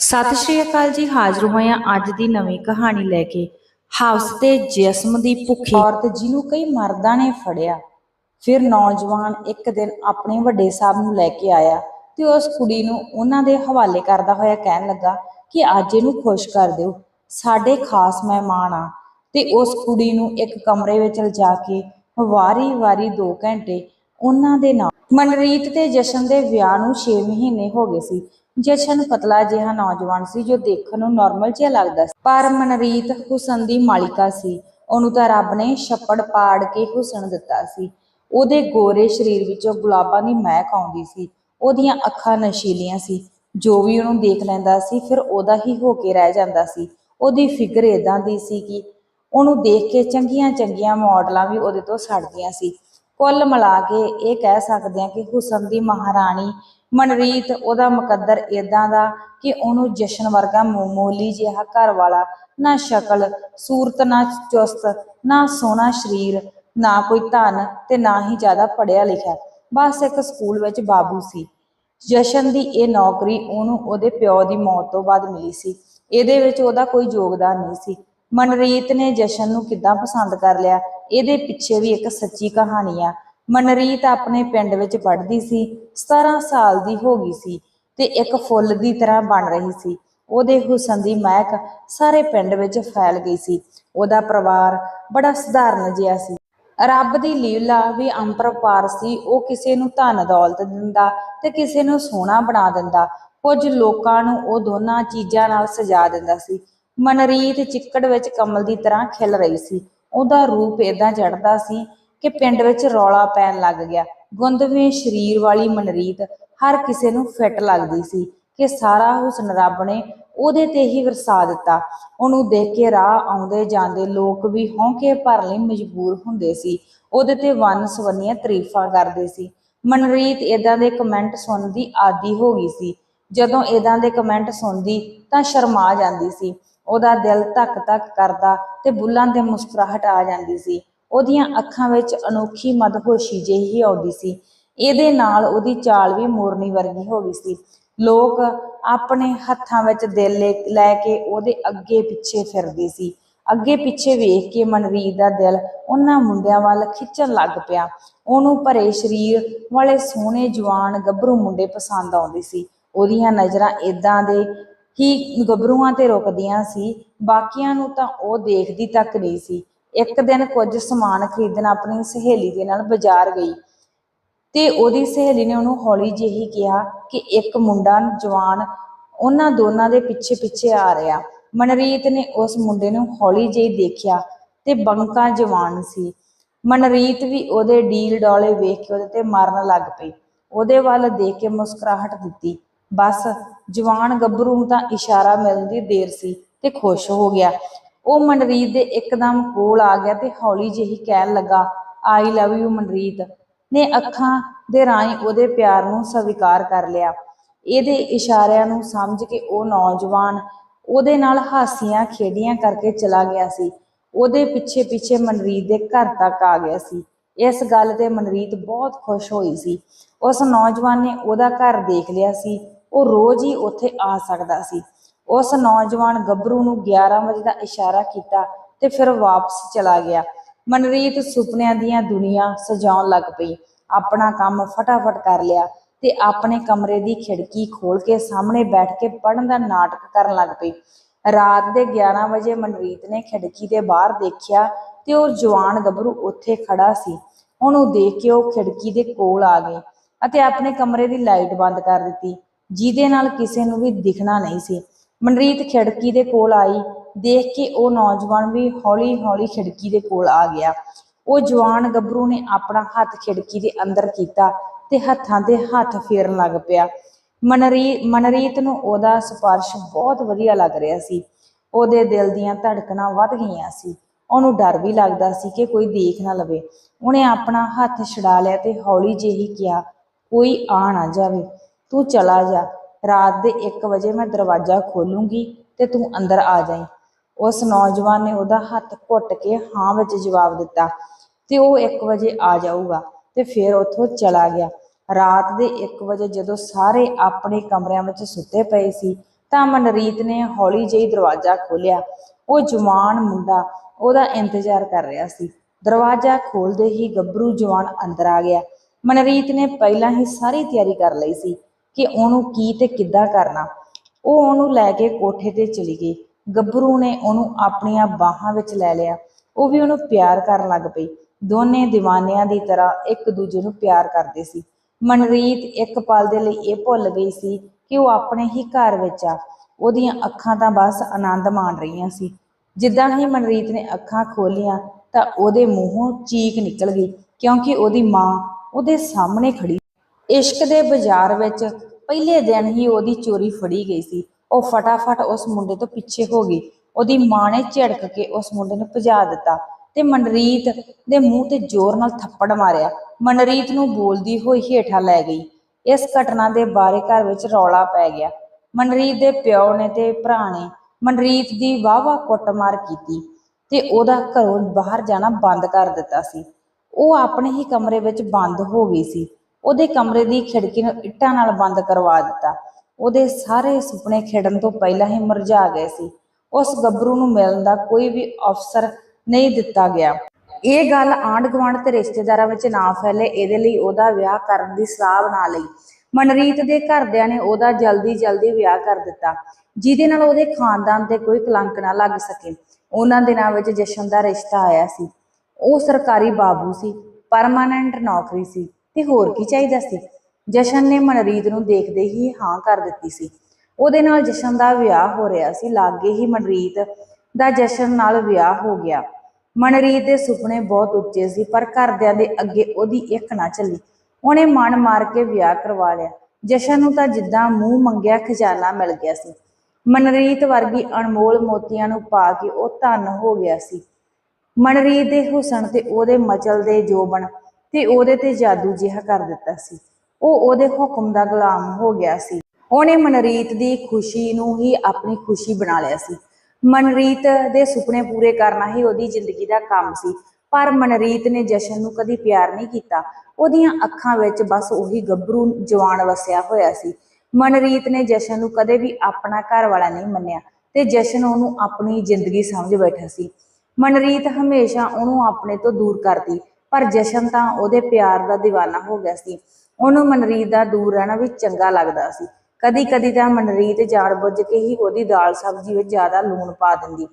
ਸਤਿ ਸ਼੍ਰੀ ਅਕਾਲ ਜੀ, ਹਾਜ਼ਰ ਹੋਏ ਹਾਂ ਅੱਜ ਦੀ ਨਵੀਂ ਕਹਾਣੀ ਲੈ ਕੇ। ਹਵਸ ਤੇ ਜਿਸਮ ਦੀ ਭੁੱਖੀ ਔਰਤ ਜਿਹਨੂੰ ਕਈ ਮਰਦਾਂ ਨੇ ਫੜਿਆ। ਫਿਰ ਨੌਜਵਾਨ ਇੱਕ ਦਿਨ ਆਪਣੇ ਵੱਡੇ ਸਾਹਿਬ ਨੂੰ ਲੈ ਕੇ ਆਇਆ ਤੇ ਉਸ ਕੁੜੀ ਨੂੰ ਉਹਨਾਂ ਦੇ ਹਵਾਲੇ ਕਰਦਾ ਹੋਇਆ ਕਹਿਣ ਲੱਗਾ ਕਿ ਅੱਜ ਇਹਨੂੰ ਖੁਸ਼ ਕਰ ਦਿਓ, ਸਾਡੇ ਖਾਸ ਮਹਿਮਾਨ ਆ। ਤੇ ਉਸ ਕੁੜੀ ਨੂੰ ਇੱਕ ਕਮਰੇ ਵਿੱਚ ਲਿਜਾ ਕੇ ਵਾਰੀ-ਵਾਰੀ 2 ਘੰਟੇ ਉਹਨਾਂ ਦੇ ਨਾਲ। ਮਨਰੀਤ ਤੇ ਜਸ਼ਨ ਦੇ ਵਿਆਹ ਨੂੰ 6 ਮਹੀਨੇ ਹੋ ਗਏ ਸੀ। ਜਸ਼ਨ ਪਤਲਾ ਜਿਹਾ ਨੌਜਵਾਨ ਸੀ ਜੋ ਦੇਖਣ ਨੂੰ ਨਾਰਮਲ ਜਿਹਾ ਲੱਗਦਾ ਸੀ। ਪਰ ਮਨਰੀਤ ਹੁਸਨ ਦੀ ਮਾਲਿਕਾ ਸੀ। ਉਹਨੂੰ ਤਾਂ ਰੱਬ ਨੇ ਛੱਪੜ ਪਾੜ ਕੇ ਹੁਸਨ ਦਿੱਤਾ ਸੀ। ਉਹਦੇ ਗੋਰੇ ਸਰੀਰ ਵਿੱਚੋਂ ਗੁਲਾਬਾਂ ਦੀ ਮਹਿਕ ਆਉਂਦੀ ਸੀ। ਉਹਦੀਆਂ ਅੱਖਾਂ ਨਸ਼ੀਲੀਆਂ ਸੀ। ਜੋ ਵੀ ਉਹਨੂੰ ਦੇਖ ਲੈਂਦਾ ਸੀ, ਫਿਰ ਉਹਦਾ ਹੀ ਹੋ ਕੇ ਰਹਿ ਜਾਂਦਾ ਸੀ। ਉਹਦੀ ਫਿਕਰ ਇਦਾਂ ਦੀ ਸੀ ਕਿ ਉਹਨੂੰ ਦੇਖ ਕੇ ਚੰਗੀਆਂ ਚੰਗੀਆਂ ਮਾਡਲਾਂ ਵੀ ਉਹਦੇ ਤੋਂ ਸੜਦੀਆਂ ਸੀ। ਕੁੱਲ ਮਿਲਾ ਕੇ ਇਹ ਕਹਿ ਸਕਦੇ ਹਾਂ ਕਿ ਹੁਸਨ ਦੀ ਮਹਾਰਾਣੀ ਮਨਰੀਤ ਉਹਦਾ ਮੁਕੱਦਰ ਇਦਾਂ ਦਾ ਕਿ ਉਹਨੂੰ ਜਸ਼ਨ ਵਰਗਾ ਮਾਮੂਲੀ ਜਿਹਾ ਘਰ ਵਾਲਾ, ਨਾ ਸ਼ਕਲ, ਸੂਰਤ, ਨਾ ਚੁਸਤ, ਨਾ ਸੋਹਣਾ ਸਰੀਰ, ਨਾ ਕੋਈ ਧਨ ਤੇ ਨਾ ਹੀ ਜ਼ਿਆਦਾ ਪੜਿਆ ਲਿਖਿਆ। ਬਸ ਇੱਕ ਸਕੂਲ ਵਿੱਚ ਬਾਬੂ ਸੀ। ਜਸ਼ਨ ਦੀ ਇਹ ਨੌਕਰੀ ਉਹਨੂੰ ਉਹਦੇ ਪਿਓ ਦੀ ਮੌਤ ਤੋਂ ਬਾਅਦ ਮਿਲੀ ਸੀ। ਇਹਦੇ ਵਿੱਚ ਉਹਦਾ ਕੋਈ ਯੋਗਦਾਨ ਨਹੀਂ ਸੀ। ਮਨਰੀਤ ਨੇ ਜਸ਼ਨ ਨੂੰ ਕਿੱਦਾਂ ਪਸੰਦ ਕਰ ਲਿਆ, ਇਹਦੇ ਪਿੱਛੇ ਵੀ ਇੱਕ ਸੱਚੀ ਕਹਾਣੀ ਆ। ਮਨਰੀਤ ਆਪਣੇ ਪਿੰਡ ਵਿੱਚ ਪੜ੍ਹਦੀ ਸੀ 17 ਸਾਲ ਦੀ ਹੋ ਗਈ ਸੀ ਤੇ ਇੱਕ ਫੁੱਲ ਦੀ ਤਰ੍ਹਾਂ ਬਣ ਰਹੀ ਸੀ। ਉਹਦੇ ਹੁਸਨ ਦੀ ਮਹਿਕ ਸਾਰੇ ਪਿੰਡ ਵਿੱਚ ਫੈਲ ਗਈ ਸੀ। ਉਹਦਾ ਪਰਿਵਾਰ ਬੜਾ ਸਧਾਰਨ ਜਿਹਾ ਸੀ। ਰੱਬ ਦੀ ਲੀਲਾ ਵੀ ਅੰਪਰਪਾਰ ਸੀ, ਉਹ ਕਿਸੇ ਨੂੰ ਧਨ ਦੌਲਤ ਦਿੰਦਾ ਤੇ ਕਿਸੇ ਨੂੰ ਸੋਹਣਾ ਬਣਾ ਦਿੰਦਾ। ਕੁਝ ਲੋਕਾਂ ਨੂੰ ਉਹ ਦੋਨਾਂ ਚੀਜ਼ਾਂ ਨਾਲ ਸਜਾ ਦਿੰਦਾ ਸੀ। ਮਨਰੀਤ ਚਿੱਕੜ ਵਿੱਚ ਕਮਲ ਦੀ ਤਰ੍ਹਾਂ ਖਿਲ ਰਹੀ ਸੀ। ਉਹਦਾ ਰੂਪ ਏਦਾਂ ਚੜ੍ਹਦਾ ਸੀ ਕਿ ਪਿੰਡ ਵਿੱਚ ਰੌਲਾ ਪੈਣ ਲੱਗ ਗਿਆ। ਗੁੰਦਵੇਂ ਸਰੀਰ ਵਾਲੀ ਮਨਰੀਤ ਹਰ ਕਿਸੇ ਨੂੰ ਫਿੱਟ ਲੱਗਦੀ ਸੀ ਕਿ ਸਾਰਾ ਹੁਸਨ ਰੱਬ ਨੇ ਉਹਦੇ ਤੇ ਹੀ ਵਰਸਾ ਦਿੱਤਾ। ਉਹਨੂੰ ਦੇਖ ਕੇ ਰਾਹ ਆਉਂਦੇ ਜਾਂਦੇ ਲੋਕ ਵੀ ਹੌਂਕੇ ਭਰਨ ਲਈ ਮਜਬੂਰ ਹੁੰਦੇ ਸੀ। ਉਹਦੇ ਤੇ ਵੰਨ ਸਵੰਨੀਆਂ ਤਾਰੀਫਾਂ ਕਰਦੇ ਸੀ। ਮਨਰੀਤ ਇਦਾਂ ਦੇ ਕਮੈਂਟ ਸੁਣਨ ਦੀ ਆਦੀ ਹੋ ਗਈ ਸੀ। ਜਦੋਂ ਇਦਾਂ ਦੇ ਕਮੈਂਟ ਸੁਣਦੀ ਤਾਂ ਸ਼ਰਮਾ ਜਾਂਦੀ ਸੀ। ਉਹਦਾ ਦਿਲ ਧੱਕ ਧੱਕ ਕਰਦਾ ਤੇ ਬੁੱਲਾਂ ਤੇ ਮੁਸਕਰਾਹਟ ਆ ਜਾਂਦੀ ਸੀ। ਉਹਦੀਆਂ ਅੱਖਾਂ ਵਿੱਚ ਅਨੋਖੀ ਮਦਹੋਸ਼ੀ ਜਿਹੀ ਆਉਂਦੀ ਸੀ। ਇਹਦੇ ਨਾਲ ਉਹਦੀ ਚਾਲ ਵੀ ਮੋਰਨੀ ਵਰਗੀ ਹੋ ਗਈ ਸੀ। ਲੋਕ ਆਪਣੇ ਹੱਥਾਂ ਵਿੱਚ ਦਿਲ ਲੈ- ਕੇ ਉਹਦੇ ਅੱਗੇ ਪਿੱਛੇ ਫਿਰਦੇ ਸੀ। ਅੱਗੇ ਪਿੱਛੇ ਵੇਖ ਕੇ ਮਨਰੀਤ ਦਾ ਦਿਲ ਉਹਨਾਂ ਮੁੰਡਿਆਂ ਵੱਲ ਖਿੱਚਣ ਲੱਗ ਪਿਆ। ਉਹਨੂੰ ਭਰੇ ਸਰੀਰ ਵਾਲੇ ਸੋਹਣੇ ਜਵਾਨ ਗੱਭਰੂ ਮੁੰਡੇ ਪਸੰਦ ਆਉਂਦੇ ਸੀ। ਉਹਦੀਆਂ ਨਜ਼ਰਾਂ ਇਦਾਂ ਦੇ ਹੀ ਗੱਭਰੂਆਂ ਤੇ ਰੁਕਦੀਆਂ ਸੀ। ਬਾਕੀਆਂ ਨੂੰ ਤਾਂ ਉਹ ਦੇਖਦੀ ਤੱਕ ਨਹੀਂ ਸੀ। ਇੱਕ ਦਿਨ ਕੁਝ ਸਮਾਨ ਖਰੀਦਣ ਆਪਣੀ ਸਹੇਲੀ ਦੇ ਨਾਲ ਬਾਜ਼ਾਰ ਗਈ ਤੇ ਉਹਦੀ ਸਹੇਲੀ ਨੇ ਉਹਨੂੰ ਹੌਲੀ ਜਿਹੀ ਕਿਹਾ ਕਿ ਇੱਕ ਮੁੰਡਾ ਜਵਾਨ ਉਹਨਾਂ ਦੋਨਾਂ ਦੇ ਪਿੱਛੇ ਪਿੱਛੇ ਆ ਰਿਹਾ। ਮਨਰੀਤ ਨੇ ਉਸ ਮੁੰਡੇ ਨੂੰ ਹੌਲੀ ਜਿਹੀ ਦੇਖਿਆ ਤੇ ਬੰਕਾ ਜਵਾਨ ਸੀ। ਮਨਰੀਤ ਵੀ ਉਹਦੇ ਡੀਲ ਡੋਲੇ ਵੇਖ ਕੇ ਉਹਦੇ ਤੇ ਮਾਰਨ ਲੱਗ ਪਈ। ਉਹਦੇ ਵੱਲ ਦੇਖ ਕੇ ਮੁਸਕਰਾਹਟ ਦਿੱਤੀ। ਬਸ, ਜਵਾਨ ਗੱਭਰੂ ਨੂੰ ਤਾਂ ਇਸ਼ਾਰਾ ਮਿਲਣ ਦੀ ਦੇਰ ਸੀ ਤੇ ਖੁਸ਼ ਹੋ ਗਿਆ। ਉਹ ਮਨਰੀਤ ਦੇ ਇੱਕਦਮ ਕੋਲ ਆ ਗਿਆ ਤੇ ਹੌਲੀ ਜਿਹੀ ਕਹਿਣ ਲੱਗਾ ਆਈ ਲਵ ਯੂ ਮਨਰੀਤ। ਨੇ ਅੱਖਾਂ ਦੇ ਰਾਹੀਂ ਉਹਦੇ ਪਿਆਰ ਨੂੰ ਸਵੀਕਾਰ ਕਰ ਲਿਆ। ਇਹਦੇ ਇਸ਼ਾਰਿਆਂ ਨੂੰ ਸਮਝ ਕੇ ਉਹ ਨੌਜਵਾਨ ਉਹਦੇ ਨਾਲ ਹਾਸੀਆਂ ਖੇਡੀਆਂ ਕਰਕੇ ਚਲਾ ਗਿਆ ਸੀ। ਉਹਦੇ ਪਿੱਛੇ ਪਿੱਛੇ ਮਨਰੀਤ ਦੇ ਘਰ ਤੱਕ ਆ ਗਿਆ ਸੀ। ਇਸ ਗੱਲ ਤੇ ਮਨਰੀਤ ਬਹੁਤ ਖੁਸ਼ ਹੋਈ ਸੀ। ਉਸ ਨੌਜਵਾਨ ਨੇ ਉਹਦਾ ਘਰ ਦੇਖ ਲਿਆ ਸੀ। ਉਹ ਰੋਜ਼ ਹੀ ਉੱਥੇ ਆ ਸਕਦਾ ਸੀ। ਉਸ ਨੌਜਵਾਨ ਗੱਭਰੂ ਨੂੰ 11 ਵਜੇ ਦਾ ਇਸ਼ਾਰਾ ਕੀਤਾ ਤੇ ਫਿਰ ਵਾਪਸ ਚਲਾ ਗਿਆ। ਮਨਰੀਤ ਸੁਪਨਿਆਂ ਦੀਆਂ ਦੁਨੀਆ ਸਜਾਉਣ ਲੱਗ ਪਈ। ਆਪਣਾ ਕੰਮ ਫਟਾਫਟ ਕਰ ਲਿਆ ਤੇ ਆਪਣੇ ਕਮਰੇ ਦੀ ਖਿੜਕੀ ਖੋਲ ਕੇ ਸਾਹਮਣੇ ਬੈਠ ਕੇ ਪੜਨ ਦਾ ਨਾਟਕ ਕਰਨ ਲੱਗ ਪਈ। ਰਾਤ ਦੇ 11 ਵਜੇ ਮਨਰੀਤ ਨੇ ਖਿੜਕੀ ਦੇ ਬਾਹਰ ਦੇਖਿਆ ਤੇ ਉਹ ਜਵਾਨ ਗੱਭਰੂ ਉੱਥੇ ਖੜਾ ਸੀ। ਉਹਨੂੰ ਦੇਖ ਕੇ ਉਹ ਖਿੜਕੀ ਦੇ ਕੋਲ ਆ ਗਈ ਅਤੇ ਆਪਣੇ ਕਮਰੇ ਦੀ ਲਾਈਟ ਬੰਦ ਕਰ ਦਿੱਤੀ। ਜਿਹਦੇ ਨਾਲ ਕਿਸੇ ਨੂੰ ਵੀ ਦਿਖਣਾ ਨਹੀਂ ਸੀ। ਮਨਰੀਤ ਖਿੜਕੀ ਦੇ ਕੋਲ ਆਈ। ਦੇਖ ਕੇ ਉਹ ਨੌਜਵਾਨ ਵੀ ਹੌਲੀ-ਹੌਲੀ ਖਿੜਕੀ ਦੇ ਕੋਲ ਆ ਗਿਆ। ਉਹ ਜਵਾਨ ਗੱਭਰੂ ਨੇ ਆਪਣਾ ਹੱਥ ਖਿੜਕੀ ਦੇ ਅੰਦਰ ਕੀਤਾ ਤੇ ਹੱਥਾਂ ਤੇ ਹੱਥ ਫੇਰਨ ਲੱਗ ਪਿਆ। ਮਨਰੀ, ਮਨਰੀਤ ਨੂੰ ਉਹਦਾ ਸਪਰਸ਼ ਬਹੁਤ ਵਧੀਆ ਲੱਗ ਰਿਹਾ ਸੀ। ਉਹਦੇ ਦਿਲ ਦੀਆਂ ਧੜਕਣਾਂ ਵੱਧ ਗਈਆਂ ਸੀ। ਉਹਨੂੰ ਡਰ ਵੀ ਲੱਗਦਾ ਸੀ ਕਿ ਕੋਈ ਦੇਖ ਨਾ ਲਵੇ। ਉਹਨੇ ਆਪਣਾ ਹੱਥ ਛੁਡਾ ਲਿਆ ਤੇ ਹੌਲੀ ਜਿਹੀ ਕਿਹਾ, ਕੋਈ ਆ ਨਾ ਜਾਵੇ। ਤੂੰ ਚਲਾ ਜਾ। ਰਾਤ ਦੇ 1 ਵਜੇ ਮੈਂ ਦਰਵਾਜ਼ਾ ਖੋਲੂੰਗੀ ਤੇ ਤੂੰ ਅੰਦਰ ਆ ਜਾਈਂ। ਉਸ ਨੌਜਵਾਨ ਨੇ ਉਹਦਾ ਹੱਥ ਘੁੱਟ ਕੇ ਹਾਂ ਵਿੱਚ ਜਵਾਬ ਦਿੱਤਾ ਤੇ ਉਹ 1 ਵਜੇ ਆ ਜਾਊਗਾ ਤੇ ਫਿਰ ਉੱਥੋਂ ਚਲਾ ਗਿਆ। ਰਾਤ ਦੇ 1 ਵਜੇ ਜਦੋਂ ਸਾਰੇ ਆਪਣੇ ਕਮਰਿਆਂ ਵਿੱਚ ਸੁੱਤੇ ਪਏ ਸੀ ਤਾਂ ਮਨਰੀਤ ਨੇ ਹੌਲੀ ਜਿਹੀ ਦਰਵਾਜ਼ਾ ਖੋਲ੍ਹਿਆ। ਉਹ ਜਵਾਨ ਮੁੰਡਾ ਉਹਦਾ ਇੰਤਜ਼ਾਰ ਕਰ ਰਿਹਾ ਸੀ। ਦਰਵਾਜ਼ਾ ਖੋਲਦੇ ਹੀ ਗੱਭਰੂ ਜਵਾਨ ਅੰਦਰ ਆ ਗਿਆ। ਮਨਰੀਤ ਨੇ ਪਹਿਲਾਂ ਹੀ ਸਾਰੀ ਤਿਆਰੀ ਕਰ ਲਈ ਸੀ। ਕਿ ਉਹਨੂੰ ਕੀ ਤੇ ਕਿੱਦਾਂ ਕਰਨਾ। ਉਹ ਉਹਨੂੰ ਲੈ ਕੇ ਕੋਠੇ ਤੇ ਚਲੀ ਗਈ। ਗੱਭਰੂ ਨੇ ਉਹਨੂੰ ਆਪਣੀਆਂ ਬਾਹਾਂ ਵਿੱਚ ਲੈ ਲਿਆ। ਉਹ ਵੀ ਉਹਨੂੰ ਪਿਆਰ ਕਰਨ ਲੱਗ ਪਈ। ਦੋਨੇ دیਵਾਨਿਆਂ ਦੀ ਤਰ੍ਹਾਂ ਇੱਕ ਦੂਜੇ ਨੂੰ ਪਿਆਰ ਕਰਦੇ ਸੀ। ਮਨਰੀਤ ਇੱਕ ਪਲ ਦੇ ਲਈ ਇਹ ਭੁੱਲ ਗਈ ਸੀ ਕਿ ਉਹ ਆਪਣੇ ਹੀ ਘਰ ਵਿੱਚ ਆ। ਉਹਦੀਆਂ ਅੱਖਾਂ ਤਾਂ ਬਸ ਆਨੰਦ ਮਾਣ ਰਹੀਆਂ ਸੀ। ਜਿੱਦਾਂ ਹੀ ਮਨਰੀਤ ਨੇ ਅੱਖਾਂ ਖੋਲੀਆਂ ਤਾਂ ਉਹਦੇ ਮੂੰਹੋਂ ਚੀਕ ਨਿਕਲ ਗਈ ਕਿਉਂਕਿ ਉਹਦੀ ਮਾਂ ਉਹਦੇ ਸਾਹਮਣੇ ਖੜੀ ਇਸ਼ਕ ਦੇ ਬਾਜ਼ਾਰ ਵਿੱਚ ਪਹਿਲੇ ਦਿਨ ਹੀ ਉਹਦੀ ਚੋਰੀ ਫੜੀ ਗਈ ਸੀ। ਉਹ ਫਟਾਫਟ ਉਸ ਮੁੰਡੇ ਤੋਂ ਪਿੱਛੇ ਹੋ ਗਈ। ਉਹਦੀ ਮਾਂ ਨੇ ਝਿੜਕ ਕੇ ਉਸ ਮੁੰਡੇ ਨੂੰ ਭਜਾ ਦਿੱਤਾ ਤੇ ਮਨਰੀਤ ਦੇ ਮੂੰਹ ਤੇ ਜ਼ੋਰ ਨਾਲ ਥੱਪੜ ਮਾਰਿਆ। ਮਨਰੀਤ ਨੂੰ ਬੋਲਦੀ ਹੋਈ ਹੇਠਾਂ ਲੈ ਗਈ। ਇਸ ਘਟਨਾ ਦੇ ਬਾਰੇ ਘਰ ਵਿੱਚ ਰੌਲਾ ਪੈ ਗਿਆ। ਮਨਰੀਤ ਦੇ ਪਿਓ ਨੇ ਤੇ ਭਰਾ ਨੇ ਮਨਰੀਤ ਦੀ ਵਾਵਾ ਕੁੱਟਮਾਰ ਕੀਤੀ ਤੇ ਉਹਦਾ ਘਰੋਂ ਬਾਹਰ ਜਾਣਾ ਬੰਦ ਕਰ ਦਿੱਤਾ ਸੀ। ਉਹ ਆਪਣੇ ਹੀ ਕਮਰੇ ਵਿੱਚ ਬੰਦ ਹੋ ਗਈ ਸੀ। ਉਹਦੇ ਕਮਰੇ ਦੀ ਖਿੜਕੀ ਨੂੰ ਇੱਟਾਂ ਨਾਲ ਬੰਦ ਕਰਵਾ ਦਿੱਤਾ। ਉਹਦੇ ਸਾਰੇ ਸੁਪਨੇ ਖਿੜਨ ਤੋਂ ਪਹਿਲਾਂ ਹੀ ਮਰਝਾ ਗਏ ਸੀ। ਉਸ ਗੱਭਰੂ ਨੂੰ ਮਿਲਣ ਦਾ ਕੋਈ ਵੀ ਅਵਸਰ ਨਹੀਂ ਦਿੱਤਾ ਗਿਆ। ਇਹ ਗੱਲ ਆਂਢ ਗੁਆਂਢ ਤੇ ਰਿਸ਼ਤੇਦਾਰਾਂ ਵਿੱਚ ਨਾ ਫੈਲੇ, ਇਹਦੇ ਲਈ ਉਹਦਾ ਵਿਆਹ ਕਰਨ ਦੀ ਸਲਾਹ ਬਣਾ ਲਈ। ਮਨਰੀਤ ਦੇ ਘਰਦਿਆਂ ਨੇ ਉਹਦਾ ਜਲਦੀ ਜਲਦੀ ਵਿਆਹ ਕਰ ਦਿੱਤਾ, ਜਿਹਦੇ ਨਾਲ ਉਹਦੇ ਖਾਨਦਾਨ ਤੇ ਕੋਈ ਕਲੰਕ ਨਾ ਲੱਗ ਸਕੇ। ਉਹਨਾਂ ਦਿਨਾਂ ਵਿੱਚ ਜਸ਼ਨ ਦਾ ਰਿਸ਼ਤਾ ਆਇਆ ਸੀ। ਉਹ ਸਰਕਾਰੀ ਬਾਬੂ ਸੀ, ਪਰਮਾਨੈਂਟ ਨੌਕਰੀ ਸੀ। ਤੇ ਹੋਰ ਕੀ ਚਾਹੀਦਾ ਸੀ? ਜਸ਼ਨ ਨੇ ਮਨਰੀਤ ਨੂੰ ਦੇਖਦੇ ਹੀ ਹਾਂ ਕਰ ਦਿੱਤੀ ਸੀ। ਉਹਦੇ ਨਾਲ ਜਸ਼ਨ ਦਾ ਵਿਆਹ ਹੋ ਰਿਹਾ ਸੀ। ਲਾਗੇ ਹੀ ਮਨਰੀਤ ਦਾ ਜਸ਼ਨ ਨਾਲ ਵਿਆਹ ਹੋ ਗਿਆ। ਮਨਰੀਤ ਦੇ ਸੁਪਨੇ ਬਹੁਤ ਉੱਚੇ ਸੀ, ਪਰ ਘਰਦਿਆਂ ਦੇ ਅੱਗੇ ਉਹਦੀ ਇੱਕ ਨਾ ਚੱਲੀ। ਉਹਨੇ ਮਨ ਮਾਰ ਕੇ ਵਿਆਹ ਕਰਵਾ ਲਿਆ। ਜਸ਼ਨ ਨੂੰ ਤਾਂ ਜਿੱਦਾਂ ਮੂੰਹ ਮੰਗਿਆ ਖਜ਼ਾਨਾ ਮਿਲ ਗਿਆ ਸੀ। ਮਨਰੀਤ ਵਰਗੀ ਅਣਮੋਲ ਮੋਤੀਆਂ ਨੂੰ ਪਾ ਕੇ ਉਹ ਧਨ ਹੋ ਗਿਆ ਸੀ। ਮਨਰੀਤ ਦੇ ਹੁਸਨ ਤੇ ਉਹਦੇ ਮਚਲ ਦੇ ਜੋਬਨ ਤੇ ਉਹਦੇ ਤੇ ਜਾਦੂ ਜਿਹਾ ਕਰ ਦਿੱਤਾ ਸੀ। ਉਹ ਉਹਦੇ ਹੁਕਮ ਦਾ ਗੁਲਾਮ ਹੋ ਗਿਆ ਸੀ। ਉਹਨੇ ਮਨਰੀਤ ਦੀ ਖੁਸ਼ੀ ਨੂੰ ਹੀ ਆਪਣੀ ਖੁਸ਼ੀ ਬਣਾ ਲਿਆ ਸੀ। ਮਨਰੀਤ ਦੇ ਸੁਪਨੇ ਪੂਰੇ ਕਰਨਾ ਹੀ ਉਹਦੀ ਜ਼ਿੰਦਗੀ ਦਾ ਕੰਮ ਸੀ। ਪਰ ਮਨਰੀਤ ਨੇ ਜਸ਼ਨ ਨੂੰ ਕਦੀ ਪਿਆਰ ਨਹੀਂ ਕੀਤਾ। ਉਹਦੀਆਂ ਅੱਖਾਂ ਵਿੱਚ ਬਸ ਉਹੀ ਗੱਭਰੂ ਜਵਾਨ ਵਸਿਆ ਹੋਇਆ ਸੀ। ਮਨਰੀਤ ਨੇ ਜਸ਼ਨ ਨੂੰ ਕਦੇ ਵੀ ਆਪਣਾ ਘਰ ਵਾਲਾ ਨਹੀਂ ਮੰਨਿਆ ਤੇ ਜਸ਼ਨ ਉਹਨੂੰ ਆਪਣੀ ਜ਼ਿੰਦਗੀ ਸਮਝ ਬੈਠਾ ਸੀ। ਮਨਰੀਤ ਹਮੇਸ਼ਾ ਉਹਨੂੰ ਆਪਣੇ ਤੋਂ ਦੂਰ ਕਰਦੀ ਪਰ ਜਸ਼ਨ ਤਾਂ ਉਹਦੇ ਪਿਆਰ ਦਾ دیਵਾਨਾ ਹੋ ਗਿਆ ਸੀ। ਉਹਨੂੰ ਮਨਰੀਤ ਦਾ ਦੂਰ ਰਹਿਣਾ ਵੀ ਚੰਗਾ ਲੱਗਦਾ ਸੀ। ਕਦੀ ਕਦੀ ਤਾਂ ਮਨਰੀਤ ਜਾਣਬੁੱਝ ਕੇ ਹੀ ਉਹਦੀ ਦਾਲ ਸਬਜ਼ੀ ਵਿੱਚ ਜ਼ਿਆਦਾ ਲੂਣ ਪਾ ਦਿੰਦੀ।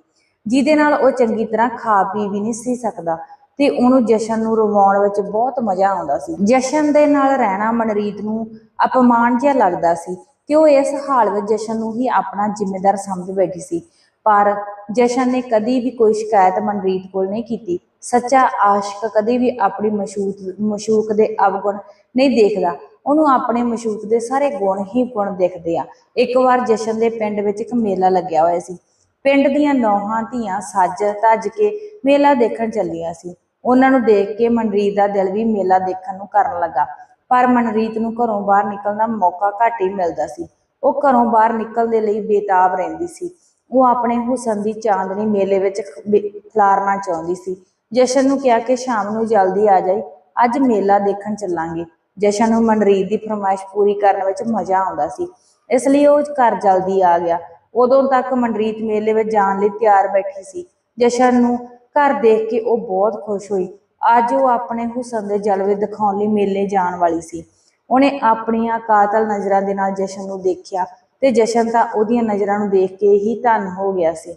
ਜਿਹਦੇ ਨਾਲ ਉਹ ਚੰਗੀ ਤਰ੍ਹਾਂ ਖਾ ਪੀ ਵੀ ਨਹੀਂ ਸੀ ਸਕਦਾ ਤੇ ਉਹਨੂੰ ਜਸ਼ਨ ਨੂੰ ਰਵਾਉਣ ਵਿੱਚ ਬਹੁਤ ਮਜ਼ਾ ਆਉਂਦਾ ਸੀ। ਜਸ਼ਨ ਦੇ ਨਾਲ ਰਹਿਣਾ ਮਨਰੀਤ ਨੂੰ ਅਪਮਾਨ ਜਿਹਾ ਲੱਗਦਾ ਸੀ ਤੇ ਉਹ ਇਸ ਹਾਲ ਵਿੱਚ ਜਸ਼ਨ ਨੂੰ ਹੀ ਆਪਣਾ ਜ਼ਿੰਮੇਦਾਰ ਸਮਝ ਬੈਠੀ ਸੀ। ਪਰ ਜਸ਼ਨ ਨੇ ਕਦੀ ਵੀ ਕੋਈ ਸ਼ਿਕਾਇਤ ਮਨਰੀਤ ਕੋਲ ਨਹੀਂ ਕੀਤੀ। ਸੱਚਾ ਆਸ਼ਿਕ ਕਦੀ ਵੀ ਆਪਣੀ ਮਸ਼ੂਕ ਮਸ਼ੂਕ ਦੇ ਅਵਗੁਣ ਨਹੀਂ ਦੇਖਦਾ। ਉਹਨੂੰ ਆਪਣੇ ਮਸ਼ੂਕ ਦੇ ਸਾਰੇ ਗੁਣ ਹੀ ਗੁਣ ਦਿਖਦੇ ਆ। ਇੱਕ ਵਾਰ ਜਸ਼ਨ ਦੇ ਪਿੰਡ ਵਿੱਚ ਇੱਕ ਮੇਲਾ ਲੱਗਿਆ ਹੋਇਆ ਸੀ। ਪਿੰਡ ਦੀਆਂ ਨੌਹਾਂ ਧੀਆਂ ਸੱਜ ਧੱਜ ਕੇ ਮੇਲਾ ਦੇਖਣ ਚੱਲੀਆਂ ਸੀ। ਉਹਨਾਂ ਨੂੰ ਦੇਖ ਕੇ ਮਨਰੀਤ ਦਾ ਦਿਲ ਵੀ ਮੇਲਾ ਦੇਖਣ ਨੂੰ ਕਰਨ ਲੱਗਾ। ਪਰ ਮਨਰੀਤ ਨੂੰ ਘਰੋਂ ਬਾਹਰ ਨਿਕਲਣ ਦਾ ਮੌਕਾ ਘੱਟ ਹੀ ਮਿਲਦਾ ਸੀ। ਉਹ ਘਰੋਂ ਬਾਹਰ ਨਿਕਲਣ ਦੇ ਲਈ ਬੇਤਾਬ ਰਹਿੰਦੀ ਸੀ। ਉਹ ਆਪਣੇ ਹੁਸਨ ਦੀ ਚਾਂਦਨੀ ਮੇਲੇ ਵਿੱਚ ਖ- ਖਿਲਾਰਨਾ ਚਾਹੁੰਦੀ ਸੀ। ਜਸ਼ਨ ਨੂੰ ਕਿਹਾ ਕਿ ਸ਼ਾਮ ਨੂੰ ਜਲਦੀ ਆ ਜਾਈ, ਅੱਜ ਮੇਲਾ ਦੇਖਣ ਚੱਲਾਂਗੇ। ਜਸ਼ਨ ਨੂੰ ਮਨਰੀਤ ਦੀ ਫਰਮਾਇਸ਼ ਪੂਰੀ ਕਰਨ ਵਿੱਚ ਮਜ਼ਾ ਆਉਂਦਾ ਸੀ। ਇਸ ਲਈ ਉਹ ਘਰ ਜਲਦੀ ਆ ਗਿਆ। ਉਦੋਂ ਤੱਕ ਮਨਰੀਤ ਮੇਲੇ ਵਿੱਚ ਜਾਣ ਲਈ ਤਿਆਰ ਬੈਠੀ ਸੀ। ਜਸ਼ਨ ਨੂੰ ਘਰ ਦੇਖ ਕੇ ਉਹ ਬਹੁਤ ਖੁਸ਼ ਹੋਈ। ਅੱਜ ਉਹ ਆਪਣੇ ਹੁਸਨ ਦੇ ਜਲਵੇ ਦਿਖਾਉਣ ਲਈ ਮੇਲੇ ਜਾਣ ਵਾਲੀ ਸੀ। ਉਹਨੇ ਆਪਣੀਆਂ ਕਾਤਲ ਨਜ਼ਰਾਂ ਦੇ ਨਾਲ ਜਸ਼ਨ ਨੂੰ ਦੇਖਿਆ। ਤੇ ਜਸ਼ਨ ਤਾਂ ਉਹਦੀਆਂ ਨਜ਼ਰਾਂ ਨੂੰ ਦੇਖ ਕੇ ਹੀ ਧਨ ਹੋ ਗਿਆ ਸੀ।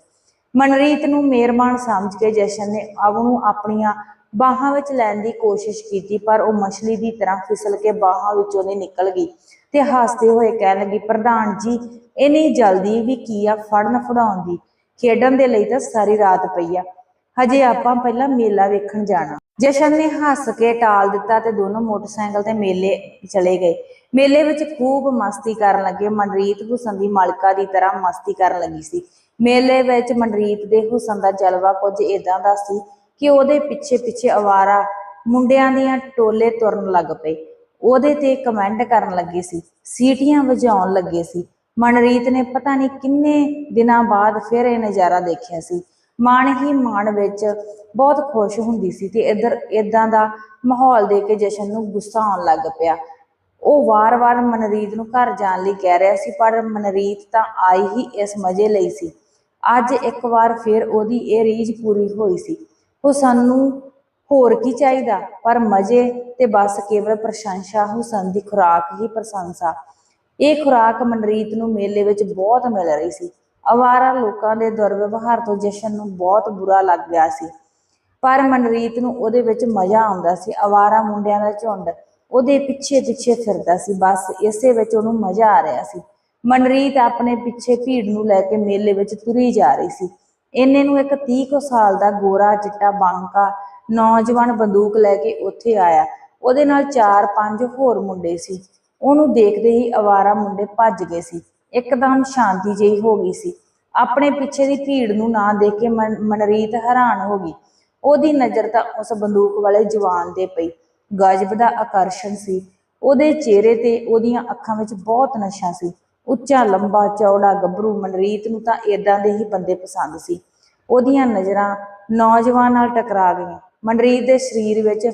ਮਨਰੀਤ ਨੂੰ ਮਿਹਰਬਾਨ ਸਮਝ ਕੇ ਜਸ਼ਨ ਨੇ ਅਵ ਆਪਣੀਆਂ ਬਾਹਾਂ ਵਿੱਚ ਲੈਣ ਦੀ ਕੋਸ਼ਿਸ਼ ਕੀਤੀ, ਪਰ ਉਹ ਮਛਲੀ ਦੀ ਤਰ੍ਹਾਂ ਫਿਸਲ ਕੇ ਬਾਹਾਂ ਵਿੱਚੋਂ ਦੀ ਨਿਕਲ ਗਈ ਤੇ ਹੱਸਦੇ ਹੋਏ ਕਹਿਣ ਲੱਗੀ, ਪ੍ਰਧਾਨ ਜੀ, ਇੰਨੀ ਜਲਦੀ ਵੀ ਕੀ ਆ? ਫੜਨ ਫੜਾਉਣ ਦੀ। ਖੇਡਣ ਦੇ ਲਈ ਤਾਂ ਸਾਰੀ ਰਾਤ ਪਈ ਆ। ਹਜੇ ਆਪਾਂ ਪਹਿਲਾਂ ਮੇਲਾ ਵੇਖਣ ਜਾਣਾ। ਜਸ਼ਨ ਨੇ ਹੱਸ ਕੇ ਟਾਲ ਦਿੱਤਾ ਤੇ ਦੋਨੋਂ ਮੋਟਰਸਾਈਕਲ ਤੇ ਮੇਲੇ ਚਲੇ ਗਏ। ਮੇਲੇ ਵਿੱਚ ਖੂਬ ਮਸਤੀ ਕਰਨ ਲੱਗੇ ਮਨਰੀਤ ਹੁਸਨ ਦੀ ਮਾਲਕਾ ਦੀ ਤਰ੍ਹਾਂ ਮਸਤੀ ਕਰਨ ਲੱਗੀ ਸੀ। ਮੇਲੇ ਵਿੱਚ ਮਨਰੀਤ ਦੇ ਹੁਸਨ ਦਾ ਜਲਵਾ ਕੁਝ ਇਦਾਂ ਦਾ ਸੀ ਕਿ ਉਹਦੇ ਪਿੱਛੇ ਪਿੱਛੇ ਅਵਾਰਾ ਮੁੰਡਿਆਂ ਦੀਆਂ ਟੋਲੇ ਤੁਰਨ ਲੱਗ ਪਏ। ਉਹਦੇ ਤੇ ਕਮੈਂਟ ਕਰਨ ਲੱਗੇ ਸੀ, ਸੀਟੀਆਂ ਵਜਾਉਣ ਲੱਗੇ ਸੀ। ਮਨਰੀਤ ਨੇ ਪਤਾ ਨਹੀਂ ਕਿੰਨੇ ਦਿਨਾਂ ਬਾਅਦ ਫਿਰ ਇਹ ਨਜ਼ਾਰਾ ਦੇਖਿਆ ਸੀ। ਮਨ ਹੀ ਮਨ ਵਿੱਚ ਬਹੁਤ ਖੁਸ਼ ਹੁੰਦੀ ਸੀ ਤੇ ਇੱਧਰ ਇਦਾਂ ਦਾ ਮਾਹੌਲ ਦੇ ਕੇ ਜਸ਼ਨ ਨੂੰ ਗੁੱਸਾ ਆਉਣ ਲੱਗ ਪਿਆ। ਉਹ ਵਾਰ-ਵਾਰ ਮਨਰੀਤ ਨੂੰ ਘਰ ਜਾਣ ਲਈ ਕਹਿ ਰਿਹਾ ਸੀ, ਪਰ ਮਨਰੀਤ ਤਾਂ ਆਈ ਹੀ ਇਸ ਮਜ਼ੇ ਲਈ ਸੀ। ਅੱਜ ਇੱਕ ਵਾਰ ਫਿਰ ਉਹਦੀ ਇਹ ਰੀਝ ਪੂਰੀ ਹੋਈ ਸੀ। ਹੁਸਨ ਨੂੰ ਹੋਰ ਕੀ ਚਾਹੀਦਾ? ਪਰ ਮਜ਼ੇ ਤੇ ਬਸ ਕੇਵਲ ਪ੍ਰਸ਼ੰਸਾ, ਹੁਸਨ ਦੀ ਖੁਰਾਕ ਹੀ ਪ੍ਰਸ਼ੰਸਾ। ਇਹ ਖੁਰਾਕ ਮਨਰੀਤ ਨੂੰ ਮੇਲੇ ਵਿੱਚ ਬਹੁਤ ਮਿਲ ਰਹੀ ਸੀ। ਅਵਾਰਾ ਲੋਕਾਂ ਦੇ ਦੁਰਵਿਵਹਾਰ ਤੋਂ ਜਸ਼ਨ ਨੂੰ ਬਹੁਤ ਬੁਰਾ ਲੱਗ ਗਿਆ ਸੀ। ਪਰ ਮਨਰੀਤ ਨੂੰ ਉਹਦੇ ਵਿੱਚ ਮਜ਼ਾ ਆਉਂਦਾ ਸੀ। ਅਵਾਰਾ ਮੁੰਡਿਆਂ ਦਾ ਝੁੰਡ ਉਹਦੇ ਪਿੱਛੇ ਪਿੱਛੇ ਫਿਰਦਾ ਸੀ, ਬਸ ਇਸੇ ਵਿੱਚ ਉਹਨੂੰ ਮਜ਼ਾ ਆ ਰਿਹਾ ਸੀ। ਮਨਰੀਤ ਆਪਣੇ ਪਿੱਛੇ ਭੀੜ ਨੂੰ ਲੈ ਕੇ ਮੇਲੇ ਵਿੱਚ ਤੁਰੀ ਜਾ ਰਹੀ ਸੀ। ਇੰਨੇ ਨੂੰ ਇੱਕ 30 ਕੁ ਸਾਲ ਦਾ ਗੋਰਾ ਚਿੱਟਾ ਬਾਂਕਾ ਨੌਜਵਾਨ ਬੰਦੂਕ ਲੈ ਕੇ ਉੱਥੇ ਆਇਆ। ਉਹਦੇ ਨਾਲ ਚਾਰ ਪੰਜ ਹੋਰ ਮੁੰਡੇ ਸੀ। ਉਹਨੂੰ ਦੇਖਦੇ ਹੀ ਅਵਾਰਾ ਮੁੰਡੇ ਭੱਜ ਗਏ ਸੀ। ਇੱਕਦਮ ਸ਼ਾਂਤੀ ਜਿਹੀ ਹੋ ਗਈ ਸੀ। ਆਪਣੇ ਪਿੱਛੇ ਦੀ ਭੀੜ ਨੂੰ ਨਾ ਦੇਖ ਕੇ ਮਨ- ਮਨਰੀਤ ਹੈਰਾਨ ਹੋ ਗਈ। ਉਹਦੀ ਨਜ਼ਰ ਤਾਂ ਉਸ ਬੰਦੂਕ ਵਾਲੇ ਜਵਾਨ ਤੇ ਪਈ। ਗਜਬ ਦਾ ਆਕਰਸ਼ਣ ਸੀ। ਉਹਦੇ ਚਿਹਰੇ ਤੇ ਉਹਦੀਆਂ ਅੱਖਾਂ ਵਿੱਚ ਬਹੁਤ ਨਸ਼ਾ ਸੀ। ਉੱਚਾ, ਲੰਬਾ, ਚੌੜਾ, ਗੱਭਰੂ ਮਨਰੀਤ ਨੂੰ ਤਾਂ ਇਦਾਂ ਦੇ ਹੀ ਬੰਦੇ ਪਸੰਦ ਸੀ। ਉਹਦੀਆਂ ਨਜ਼ਰਾਂ ਨੌਜਵਾਨ ਨਾਲ ਟਕਰਾ ਗਈਆਂ। ਮਨਰੀਤ ਦੇ ਸਰੀਰ ਵਿੱਚ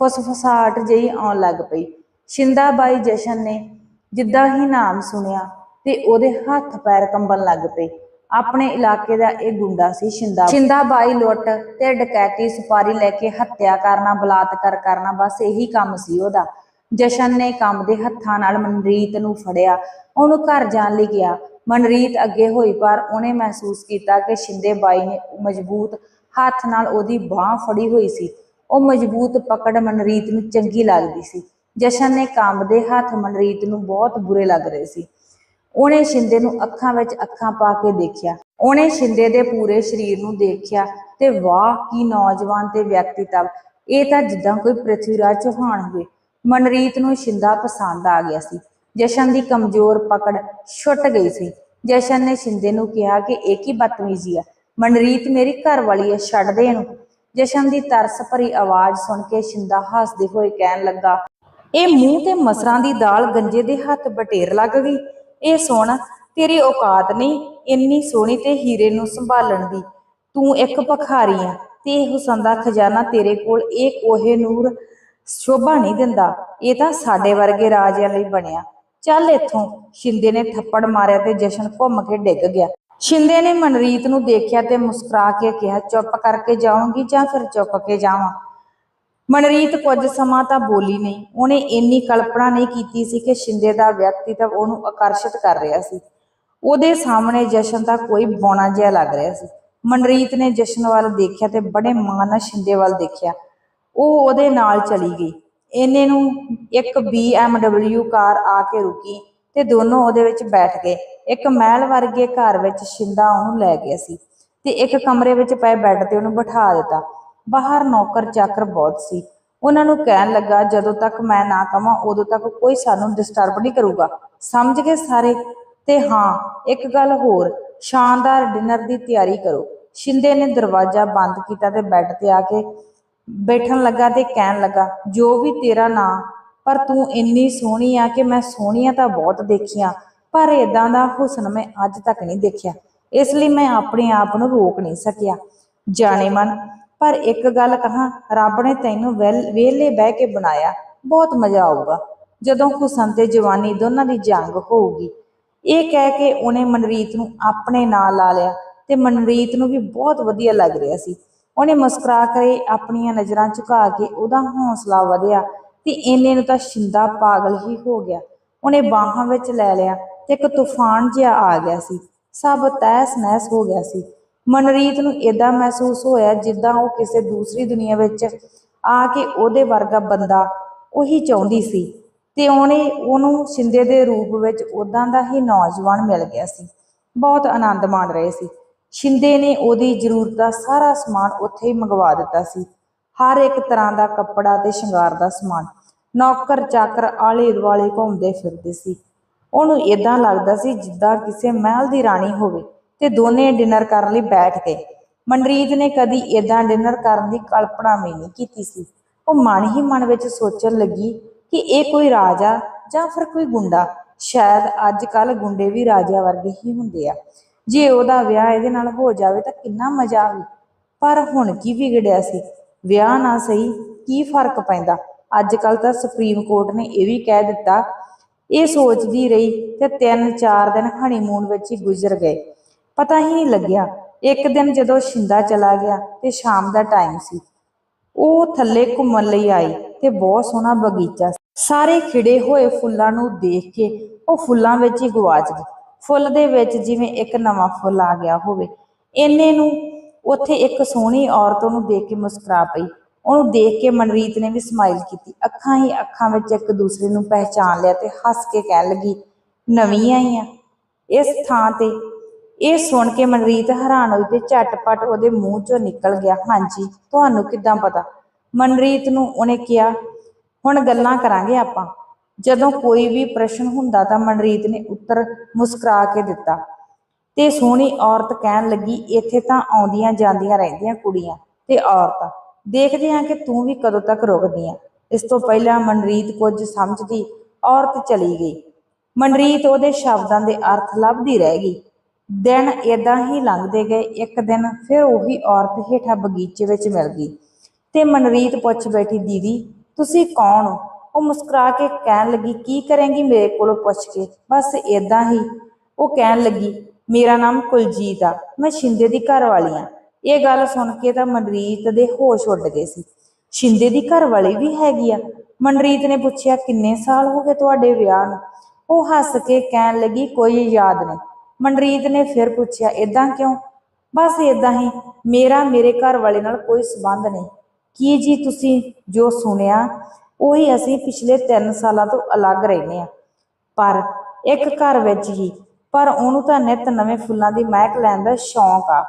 ਫੁਸਫੁਸਾਹਟ ਜਿਹੀ ਆਉਣ ਲੱਗ ਪਈ। ਸ਼ਿੰਦਾ ਬਾਈ ਜਸ਼ਨ ਨੇ ਜਿੱਦਾਂ ਹੀ ਨਾਮ ਸੁਣਿਆ ਤੇ ਉਹਦੇ ਹੱਥ ਪੈਰ ਕੰਬਣ ਲੱਗ ਪਏ। ਆਪਣੇ ਇਲਾਕੇ ਦਾ ਇਹ ਗੁੰਡਾ ਸੀ, ਸ਼ਿੰਦਾ ਸ਼ਿੰਦਾ ਬਾਈ ਲੁੱਟ ਤੇ ਡਕੈਤੀ ਸੁਪਾਰੀ ਲੈ ਕੇ ਹੱਤਿਆ ਕਰਨਾ, ਬਲਾਤਕਾਰ ਕਰਨਾ, ਬਸ ਇਹੀ ਕੰਮ ਸੀ ਉਹਦਾ। ਜਸ਼ਨ ਨੇ ਕੰਮ ਦੇ ਹੱਥਾਂ ਨਾਲ ਮਨਰੀਤ ਨੂੰ ਫੜਿਆ। ਉਹਨੂੰ ਘਰ ਜਾਣ ਲਈ ਗਿਆ। ਮਨਰੀਤ ਅੱਗੇ ਹੋਈ, ਪਰ ਉਹਨੇ ਮਹਿਸੂਸ ਕੀਤਾ ਕਿ ਸ਼ਿੰਦੇ ਬਾਈ ਨੇ ਮਜ਼ਬੂਤ ਹੱਥ ਨਾਲ ਉਹਦੀ ਬਾਹ ਫੜੀ ਹੋਈ ਸੀ। ਉਹ ਮਜ਼ਬੂਤ ਪਕੜ ਮਨਰੀਤ ਨੂੰ ਚੰਗੀ ਲੱਗਦੀ ਸੀ। ਜਸ਼ਨ ਨੇ ਕੰਮ ਦੇ ਹੱਥ ਮਨਰੀਤ ਨੂੰ ਬਹੁਤ ਬੁਰੇ ਲੱਗ ਰਹੇ ਸੀ। ਉਹਨੇ ਸ਼ਿੰਦੇ ਨੂੰ ਅੱਖਾਂ ਵਿੱਚ ਅੱਖਾਂ ਪਾ ਕੇ ਦੇਖਿਆ। ਉਹਨੇ ਸ਼ਿੰਦੇ ਦੇ ਪੂਰੇ ਸਰੀਰ ਨੂੰ ਦੇਖਿਆ ਤੇ ਵਾਹ, ਕੀ ਨੌਜਵਾਨ ਤੇ ਵਿਅਕਤੀਤਵ ਇਹ ਤਾਂ ਜਿੱਦਾਂ ਕੋਈ ਪ੍ਰਿਥਵੀਰਾਜ ਚੌਹਾਨ ਹੋਵੇ। ਮਨਰੀਤ ਨੂੰ ਸ਼ਿੰਦਾ ਪਸੰਦ ਆ ਗਿਆ ਸੀ। ਜਸ਼ਨ ਦੀ ਕਮਜ਼ੋਰ ਪਕੜ ਛੁੱਟ ਗਈ ਸੀ। ਜਸ਼ਨ ਨੇ ਸ਼ਿੰਦੇ ਨੂੰ ਕਿਹਾ ਕਿ ਇਹ ਕੀ ਬਦਤਮੀਜ਼ੀ ਆ? ਮਨਰੀਤ ਮੇਰੀ ਘਰ ਵਾਲੀ ਹੈ ਛੱਡ ਦੇ ਇਹਨੂੰ। ਜਸ਼ਨ ਦੀ ਤਰਸ ਭਰੀ ਆਵਾਜ਼ ਸੁਣ ਕੇ ਸ਼ਿੰਦਾ ਹੱਸਦੇ ਹੋਏ ਕਹਿਣ ਲੱਗਾ, ਇਹ ਮੂੰਹ ਤੇ ਮਸਰਾਂ ਦੀ ਦਾਲ ਗੰਜੇ ਦੇ ਹੱਥ ਬਟੇਰ ਲੱਗ ਗਈ। ਇਹ ਸੁਣ, ਤੇਰੀ ਔਕਾਤ ਨਹੀਂ ਇੰਨੀ ਸੋਹਣੀ ਤੇ ਹੀਰੇ ਨੂੰ ਸੰਭਾਲਣ ਦੀ। ਤੂੰ ਇੱਕ ਭਖਾਰੀ ਆ ਤੇ ਹੁਸਨ ਦਾ ਖਜ਼ਾਨਾ ਤੇਰੇ ਕੋਲ, ਇਹ ਕੋਹੇ ਨੂਰ ਸ਼ੋਭਾ ਨਹੀਂ ਦਿੰਦਾ। ਇਹ ਤਾਂ ਸਾਡੇ ਵਰਗੇ ਰਾਜਿਆਂ ਲਈ ਬਣਿਆ। ਚੱਲ ਇੱਥੋਂ। ਸ਼ਿੰਦੇ ਨੇ ਥੱਪੜ ਮਾਰਿਆ ਤੇ ਜਸ਼ਨ ਘੁੰਮ ਕੇ ਡਿੱਗ ਗਿਆ। ਸ਼ਿੰਦੇ ਨੇ ਮਨਰੀਤ ਨੂੰ ਦੇਖਿਆ ਤੇ ਮੁਸਕਰਾ ਕੇ ਕਿਹਾ, ਚੁੱਪ ਕਰਕੇ ਜਾਊਂਗੀ ਜਾਂ ਫਿਰ ਚੁੱਪ ਕੇ ਜਾਵਾਂ? ਮਨਰੀਤ ਕੁਝ ਸਮਾਂ ਤਾਂ ਬੋਲੀ ਨਹੀਂ। ਉਹਨੇ ਇੰਨੀ ਕਲਪਨਾ ਨਹੀਂ ਕੀਤੀ ਸੀ ਕਿ ਸ਼ਿੰਦੇ ਦਾ ਵਿਅਕਤੀਤਵ ਉਹਨੂੰ ਆਕਰਸ਼ਿਤ ਕਰ ਰਿਹਾ ਸੀ। ਉਹਦੇ ਸਾਹਮਣੇ ਜਸ਼ਨ ਦਾ ਕੋਈ ਬੌਣਾ ਜਿਹਾ ਲੱਗ ਰਿਹਾ ਸੀ। ਮਨਰੀਤ ਨੇ ਜਸ਼ਨ ਵੱਲ ਦੇਖਿਆ ਤੇ ਬੜੇ ਮਾਣ ਨਾਲ ਸ਼ਿੰਦੇ ਵੱਲ ਦੇਖਿਆ। ਉਹ ਉਹਦੇ ਨਾਲ ਚਲੀ ਗਈ। ਇਹਨੇ ਨੂੰ ਇੱਕ BMW ਕਾਰ ਆ ਕੇ ਰੁਕੀ ਤੇ ਦੋਨੋਂ ਉਹਦੇ ਵਿੱਚ ਬੈਠ ਗਏ। ਇੱਕ ਮਹਿਲ ਵਰਗੇ ਘਰ ਵਿੱਚ ਸ਼ਿੰਦਾ ਉਹਨੂੰ ਲੈ ਗਿਆ ਸੀ ਤੇ ਇੱਕ ਕਮਰੇ ਵਿੱਚ ਪਏ ਬੈੱਡ ਤੇ ਉਹਨੂੰ ਬਿਠਾ ਦਿੱਤਾ। ਬਾਹਰ ਨੌਕਰ ਚਾਕਰ ਬਹੁਤ ਸੀ। ਉਹਨਾਂ ਨੂੰ ਕਹਿਣ ਲੱਗਾ, ਜਦੋਂ ਤੱਕ ਮੈਂ ਨਾ ਕਵਾਂ ਉਦੋਂ ਤੱਕ ਕੋਈ ਸਾਨੂੰ ਡਿਸਟਰਬ ਨਹੀਂ ਕਰੂਗਾ। ਸਮਝ ਗਏ ਸਾਰੇ? ਤੇ ਹਾਂ, ਇੱਕ ਗੱਲ ਹੋਰ, ਸ਼ਾਨਦਾਰ ਡਿਨਰ ਦੀ ਤਿਆਰੀ ਕਰੋ। ਸ਼ਿੰਦੇ ਨੇ ਦਰਵਾਜ਼ਾ ਬੰਦ ਕੀਤਾ ਤੇ ਬੈੱਡ ਤੇ ਆ ਕੇ ਬੈਠਣ ਲੱਗਾ ਤੇ ਕਹਿਣ ਲੱਗਾ, ਜੋ ਵੀ ਤੇਰਾ ਨਾਂ, ਪਰ ਤੂੰ ਇੰਨੀ ਸੋਹਣੀ ਆ ਕਿ ਮੈਂ ਸੋਹਣੀਆਂ ਤਾਂ ਬਹੁਤ ਦੇਖੀਆਂ, ਪਰ ਇਦਾਂ ਦਾ ਹੁਸਨ ਮੈਂ ਅੱਜ ਤੱਕ ਨਹੀਂ ਦੇਖਿਆ। ਇਸ ਲਈ ਮੈਂ ਆਪਣੇ ਆਪ ਨੂੰ ਰੋਕ ਨਹੀਂ ਸਕਿਆ। ਜਾਣੇ ਮਨ ਪਰ ਇੱਕ ਗੱਲ ਕਹਾਂ, ਰੱਬ ਨੇ ਤੈਨੂੰ ਵਿਹਲੇ ਬਹਿ ਕੇ ਬਣਾਇਆ, ਬਹੁਤ ਮਜ਼ਾ ਆਊਗਾ। ਜਦੋਂ ਹੁਸਨ ਤੇ ਜਵਾਨੀ ਦੋਨਾਂ ਦੀ ਜੰਗ ਹੋਊਗੀ। ਇਹ ਕਹਿ ਕੇ ਉਹਨੇ ਮਨਰੀਤ ਨੂੰ ਆਪਣੇ ਨਾਲ ਲਾ ਲਿਆ ਤੇ ਮਨਰੀਤ ਨੂੰ ਵੀ ਬਹੁਤ ਵਧੀਆ ਲੱਗ ਰਿਹਾ ਸੀ। ਉਹਨੇ ਮੁਸਕਰਾ ਕੇ ਆਪਣੀਆਂ ਨਜ਼ਰਾਂ ਝੁਕਾ ਕੇ ਉਹਦਾ ਹੌਸਲਾ ਵਧਿਆ ਤੇ ਇੰਨੇ ਨੂੰ ਤਾਂ ਸ਼ਿੰਦਾ ਪਾਗਲ ਹੀ ਹੋ ਗਿਆ। ਉਹਨੇ ਬਾਹਾਂ ਵਿੱਚ ਲੈ ਲਿਆ ਤੇ ਇੱਕ ਤੂਫਾਨ ਜਿਹਾ ਆ ਗਿਆ ਸੀ। ਸਭ ਤਹਿਸ ਨਹਿਸ ਹੋ ਗਿਆ ਸੀ। ਮਨਰੀਤ ਨੂੰ ਇਦਾਂ ਮਹਿਸੂਸ ਹੋਇਆ ਜਿੱਦਾਂ ਉਹ ਕਿਸੇ ਦੂਸਰੀ ਦੁਨੀਆ ਵਿੱਚ ਆ ਕੇ ਉਹਦੇ ਵਰਗਾ ਬੰਦਾ ਉਹੀ ਚਾਹੁੰਦੀ ਸੀ ਤੇ ਉਹਨੇ ਉਹਨੂੰ ਸ਼ਿੰਦੇ ਦੇ ਰੂਪ ਵਿੱਚ ਉਦਾਂ ਦਾ ਹੀ ਨੌਜਵਾਨ ਮਿਲ ਗਿਆ ਸੀ। ਬਹੁਤ ਆਨੰਦ ਮਾਣ ਰਹੇ ਸੀ। ਸ਼ਿੰਦੇ ਨੇ ਉਹਦੀ ਜ਼ਰੂਰਤ ਦਾ ਸਾਰਾ ਸਮਾਨ ਉੱਥੇ ਹੀ ਮੰਗਵਾ ਦਿੱਤਾ ਸੀ। ਹਰ ਇੱਕ ਤਰ੍ਹਾਂ ਦਾ ਕੱਪੜਾ ਤੇ ਸ਼ਿੰਗਾਰ ਦਾ ਸਮਾਨ, ਨੌਕਰ ਚਾਕਰ ਆਲੇ ਦੁਆਲੇ ਘੁੰਮਦੇ ਫਿਰਦੇ ਸੀ। ਉਹਨੂੰ ਇਦਾਂ ਲੱਗਦਾ ਸੀ ਜਿੱਦਾਂ ਕਿਸੇ ਮਹਿਲ ਦੀ ਰਾਣੀ ਹੋਵੇ। ਤੇ ਦੋਨੇ ਡਿਨਰ ਕਰਨ ਲਈ ਬੈਠ ਗਏ। ਮਨਰੀਤ ਨੇ ਕਦੀ ਇਦਾਂ ਡਿਨਰ ਕਰਨ ਦੀ ਕਲਪਨਾ ਵੀ ਨਹੀਂ ਕੀਤੀ ਸੀ। ਉਹ ਮਨ ਹੀ ਮਨ ਵਿੱਚ ਸੋਚਣ ਲੱਗੀ ਕਿ ਇਹ ਕੋਈ ਰਾਜਾ ਜਾਂ ਫਿਰ ਕੋਈ ਗੁੰਡਾ। ਸ਼ਾਇਦ ਅੱਜ ਕੱਲ ਗੁੰਡੇ ਵੀ ਰਾਜਿਆਂ ਵਰਗੇ ਹੀ ਹੁੰਦੇ ਆ। ਜੇ ਉਹਦਾ ਵਿਆਹ ਇਹਦੇ ਨਾਲ ਹੋ ਜਾਵੇ ਤਾਂ ਕਿੰਨਾ ਮਜ਼ਾ ਆਵੇ। ਪਰ ਹੁਣ ਕੀ ਵਿਗੜਿਆ ਸੀ? ਵਿਆਹ ਨਾ ਸਹੀ ਕੀ ਫ਼ਰਕ ਪੈਂਦਾ? ਅੱਜ ਕੱਲ ਤਾਂ ਸੁਪਰੀਮ ਕੋਰਟ ਨੇ ਇਹ ਵੀ ਕਹਿ ਦਿੱਤਾ। ਇਹ ਸੋਚਦੀ ਰਹੀ ਤੇ ਤਿੰਨ ਚਾਰ ਦਿਨ ਹਨੀਮੂਨ ਵਿੱਚ ਹੀ ਗੁਜ਼ਰ ਗਏ। ਪਤਾ ਹੀ ਨਹੀਂ ਲੱਗਿਆ। ਇੱਕ ਦਿਨ ਜਦੋਂ ਸ਼ਿੰਦਾ ਚਲਾ ਗਿਆ ਤੇ ਸ਼ਾਮ ਦਾ ਟਾਈਮ ਸੀ। ਉਹ ਥੱਲੇ ਘੁੰਮਣ ਲਈ ਆਈ ਤੇ ਬਹੁਤ ਸੋਹਣਾ ਬਗੀਚਾ ਸਾਰੇ ਖਿੜੇ ਹੋਏ ਫੁੱਲਾਂ ਨੂੰ ਦੇਖ ਕੇ ਉਹ ਫੁੱਲਾਂ ਵਿੱਚ ਹੀ ਗਵਾਚ ਗਈ ਫੁੱਲ ਦੇ ਵਿੱਚ ਜਿਵੇਂ ਇੱਕ ਨਵਾਂ ਫੁੱਲ ਆ ਗਿਆ ਹੋਵੇ। ਇੰਨੇ ਨੂੰ ਉੱਥੇ ਇੱਕ ਸੋਹਣੀ ਔਰਤ ਉਹਨੂੰ ਦੇਖ ਕੇ ਮੁਸਕਰਾ ਪਈ। ਉਹਨੂੰ ਦੇਖ ਕੇ ਮਨਰੀਤ ਨੇ ਵੀ ਸਮਾਈਲ ਕੀਤੀ। ਅੱਖਾਂ ਹੀ ਅੱਖਾਂ ਵਿੱਚ ਇੱਕ ਦੂਸਰੇ ਨੂੰ ਪਹਿਚਾਨ ਲਿਆ ਤੇ ਹੱਸ ਕੇ ਕਹਿਣ ਲੱਗੀ, ਨਵੀਂ ਆਈ ਆ। ਇਸ ਥਾਂ ਤੇ ਇਹ ਸੁਣ ਕੇ ਮਨਰੀਤ ਹੈਰਾਨ ਹੋਈ ਤੇ ਝਟਪਟ ਉਹਦੇ ਮੂੰਹ ਚੋਂ ਨਿਕਲ ਗਿਆ। ਹਾਂਜੀ, ਤੁਹਾਨੂੰ ਕਿੱਦਾਂ ਪਤਾ? ਮਨਰੀਤ ਨੂੰ ਉਹਨੇ ਕਿਹਾ, ਹੁਣ ਗੱਲਾਂ ਕਰਾਂਗੇ ਆਪਾਂ। ਜਦੋਂ ਕੋਈ ਵੀ ਪ੍ਰਸ਼ਨ ਹੁੰਦਾ ਤਾਂ ਮਨਰੀਤ ਨੇ ਉੱਤਰ ਮੁਸਕਰਾ ਕੇ ਦਿੱਤਾ। ਤੇ ਸੋਹਣੀ ਔਰਤ ਕਹਿਣ ਲੱਗੀ, ਇੱਥੇ ਤਾਂ ਆਉਂਦੀਆਂ ਜਾਂਦੀਆਂ ਰਹਿੰਦੀਆਂ ਕੁੜੀਆਂ ਤੇ ਔਰਤਾਂ। ਦੇਖਦੇ ਹਾਂ ਕਿ ਤੂੰ ਵੀ ਕਦੋਂ ਤੱਕ ਰੁਕਦੀ ਆ। ਇਸ ਤੋਂ ਪਹਿਲਾਂ ਮਨਰੀਤ ਕੁਝ ਸਮਝਦੀ, ਔਰਤ ਚਲੀ ਗਈ। ਮਨਰੀਤ ਉਹਦੇ ਸ਼ਬਦਾਂ ਦੇ ਅਰਥ ਲੱਭਦੀ ਰਹਿ ਗਈ। ਦਿਨ ਏਦਾਂ ਹੀ ਲੰਘਦੇ ਗਏ, ਇੱਕ ਦਿਨ ਫਿਰ ਉਹੀ ਔਰਤ ਹੇਠਾਂ ਬਗੀਚੇ ਵਿੱਚ ਮਿਲ ਗਈ ਤੇ ਮਨਰੀਤ ਪੁੱਛ ਬੈਠੀ, ਦੀਦੀ, ਤੁਸੀਂ ਕੌਣ ਹੋ? ਉਹ ਮੁਸਕਰਾ ਕੇ ਕਹਿਣ ਲੱਗੀ, ਕੀ ਕਰੇਂਗੀ ਮੇਰੇ ਕੋਲੋਂ ਪੁੱਛ ਕੇ? ਬਸ ਏਦਾਂ ਹੀ ਉਹ ਕਹਿਣ ਲੱਗੀ, ਮੇਰਾ ਨਾਮ ਕੁਲਜੀਤ ਆ, ਮੈਂ ਸ਼ਿੰਦੇ ਦੀ ਘਰ ਵਾਲੀ ਆ। ਇਹ ਗੱਲ ਸੁਣ ਕੇ ਤਾਂ ਮਨਰੀਤ ਦੇ ਹੋਸ਼ ਉੱਡ ਗਏ ਸੀ। ਸ਼ਿੰਦੇ ਦੀ ਘਰ ਵਾਲੀ ਵੀ ਹੈਗੀ ਆ? ਮਨਰੀਤ ਨੇ ਪੁੱਛਿਆ, ਕਿੰਨੇ ਸਾਲ ਹੋ ਗਏ ਤੁਹਾਡੇ ਵਿਆਹ ਨੂੰ? ਉਹ ਹੱਸ ਕੇ ਕਹਿਣ ਲੱਗੀ, ਕੋਈ ਯਾਦ ਨਹੀਂ। ਮਨਰੀਤ ਨੇ ਫਿਰ ਪੁੱਛਿਆ ਇਦਾਂ ਕਿਉਂ? ਬਸ ਇਦਾਂ ਹੀ, ਮੇਰਾ ਮੇਰੇ ਘਰ ਵਾਲੇ ਨਾਲ ਕੋਈ ਸਬੰਧ ਨਹੀਂ। ਕੀ ਜੀ ਤੁਸੀਂ ਜੋ ਸੁਣਿਆ, ਉਹੀ ਅਸੀਂ ਪਿਛਲੇ 3 ਸਾਲਾਂ ਤੋਂ ਅਲੱਗ ਰਹਿੰਦੇ ਆ ਪਰ ਇੱਕ ਘਰ ਵਿੱਚ ਹੀ, ਪਰ ਉਹਨੂੰ ਤਾਂ ਨਿਤ ਨਵੇਂ ਫੁੱਲਾਂ ਦੀ ਮਹਿਕ ਲੈਣ ਦਾ ਸ਼ੌਂਕ ਆ।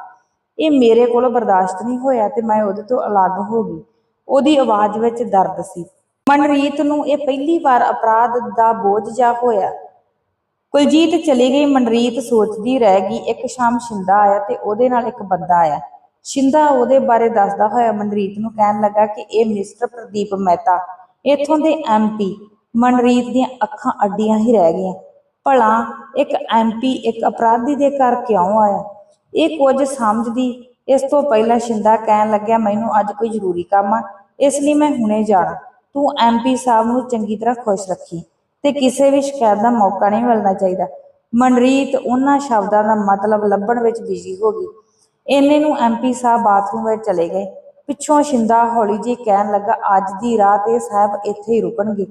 ਇਹ ਮੇਰੇ ਕੋਲੋਂ ਬਰਦਾਸ਼ਤ ਨਹੀਂ ਹੋਇਆ ਤੇ ਮੈਂ ਉਹਦੇ ਤੋਂ ਅਲੱਗ ਹੋ ਗਈ। ਉਹਦੀ ਆਵਾਜ਼ ਵਿੱਚ ਦਰਦ ਸੀ। ਮਨਰੀਤ ਨੂੰ ਇਹ ਪਹਿਲੀ ਵਾਰ ਅਪਰਾਧ ਦਾ ਬੋਝ ਜਾ ਹੋਇਆ। ਕੁਲਜੀਤ ਚਲੀ ਗਈ, ਮਨਰੀਤ ਸੋਚਦੀ ਰਹਿ ਗਈ, ਇੱਕ ਸ਼ਾਮ ਸ਼ਿੰਦਾ ਆਇਆ ਤੇ ਉਹਦੇ ਨਾਲ ਇੱਕ ਬੰਦਾ ਆਇਆ। ਸ਼ਿੰਦਾ ਉਹਦੇ ਬਾਰੇ ਦੱਸਦਾ ਹੋਇਆ ਮਨਰੀਤ ਨੂੰ ਕਹਿਣ ਲੱਗਾ ਕਿ ਇਹ ਮਿਸਟਰ ਪ੍ਰਦੀਪ ਮਹਿਤਾ, ਇੱਥੋਂ ਦੇ ਐਮਪੀ ਮਨਰੀਤ ਦੀਆਂ ਅੱਖਾਂ ਅੱਡੀਆਂ ਹੀ ਰਹਿ ਗਈਆਂ। ਭਲਾ, ਇੱਕ ਐਮਪੀ ਇੱਕ ਅਪਰਾਧੀ ਦੇ ਘਰ ਕਿਉਂ ਆਇਆ? ਇਹ ਕੁਝ ਸਮਝਦੀ, ਇਸ ਤੋਂ ਪਹਿਲਾਂ ਸ਼ਿੰਦਾ ਕਹਿਣ ਲੱਗਿਆ, ਮੈਨੂੰ ਅੱਜ ਕੋਈ ਜ਼ਰੂਰੀ ਕੰਮ ਆ, ਇਸ ਲਈ ਮੈਂ ਹੁਣੇ ਜਾਣਾ। ਤੂੰ ਐਮਪੀ ਸਾਹਿਬ ਨੂੰ ਚੰਗੀ ਤਰ੍ਹਾਂ ਖੁਸ਼ ਰੱਖੀ। ਤੇ ਕਿਸੇ ਵੀ ਸ਼ਿਕਾਇਤ ਦਾ ਮੌਕਾ ਨਹੀਂ ਮਿਲਣਾ ਚਾਹੀਦਾ। ਮਨਰੀਤ ਉਹਨਾਂ ਸ਼ਬਦਾਂ ਦਾ ਮਤਲਬ ਲੱਭਣ ਵਿੱਚ ਬਿਜ਼ੀ ਹੋ ਗਈ। ਇੰਨੇ ਨੂੰ ਐਮਪੀ ਸਾਹਿਬ ਬਾਥਰੂਮ ਵਿੱਚ ਚਲੇ ਗਏ। ਪਿੱਛੋਂ ਸ਼ਿੰਦਾ ਹੌਲੀ ਜਿਹੀ ਕਹਿਣ ਲੱਗਾ ਅੱਜ ਦੀ ਰਾਤ ਇਹ ਸਾਹਿਬ ਇੱਥੇ ਹੀ ਰੁਕਣਗੇ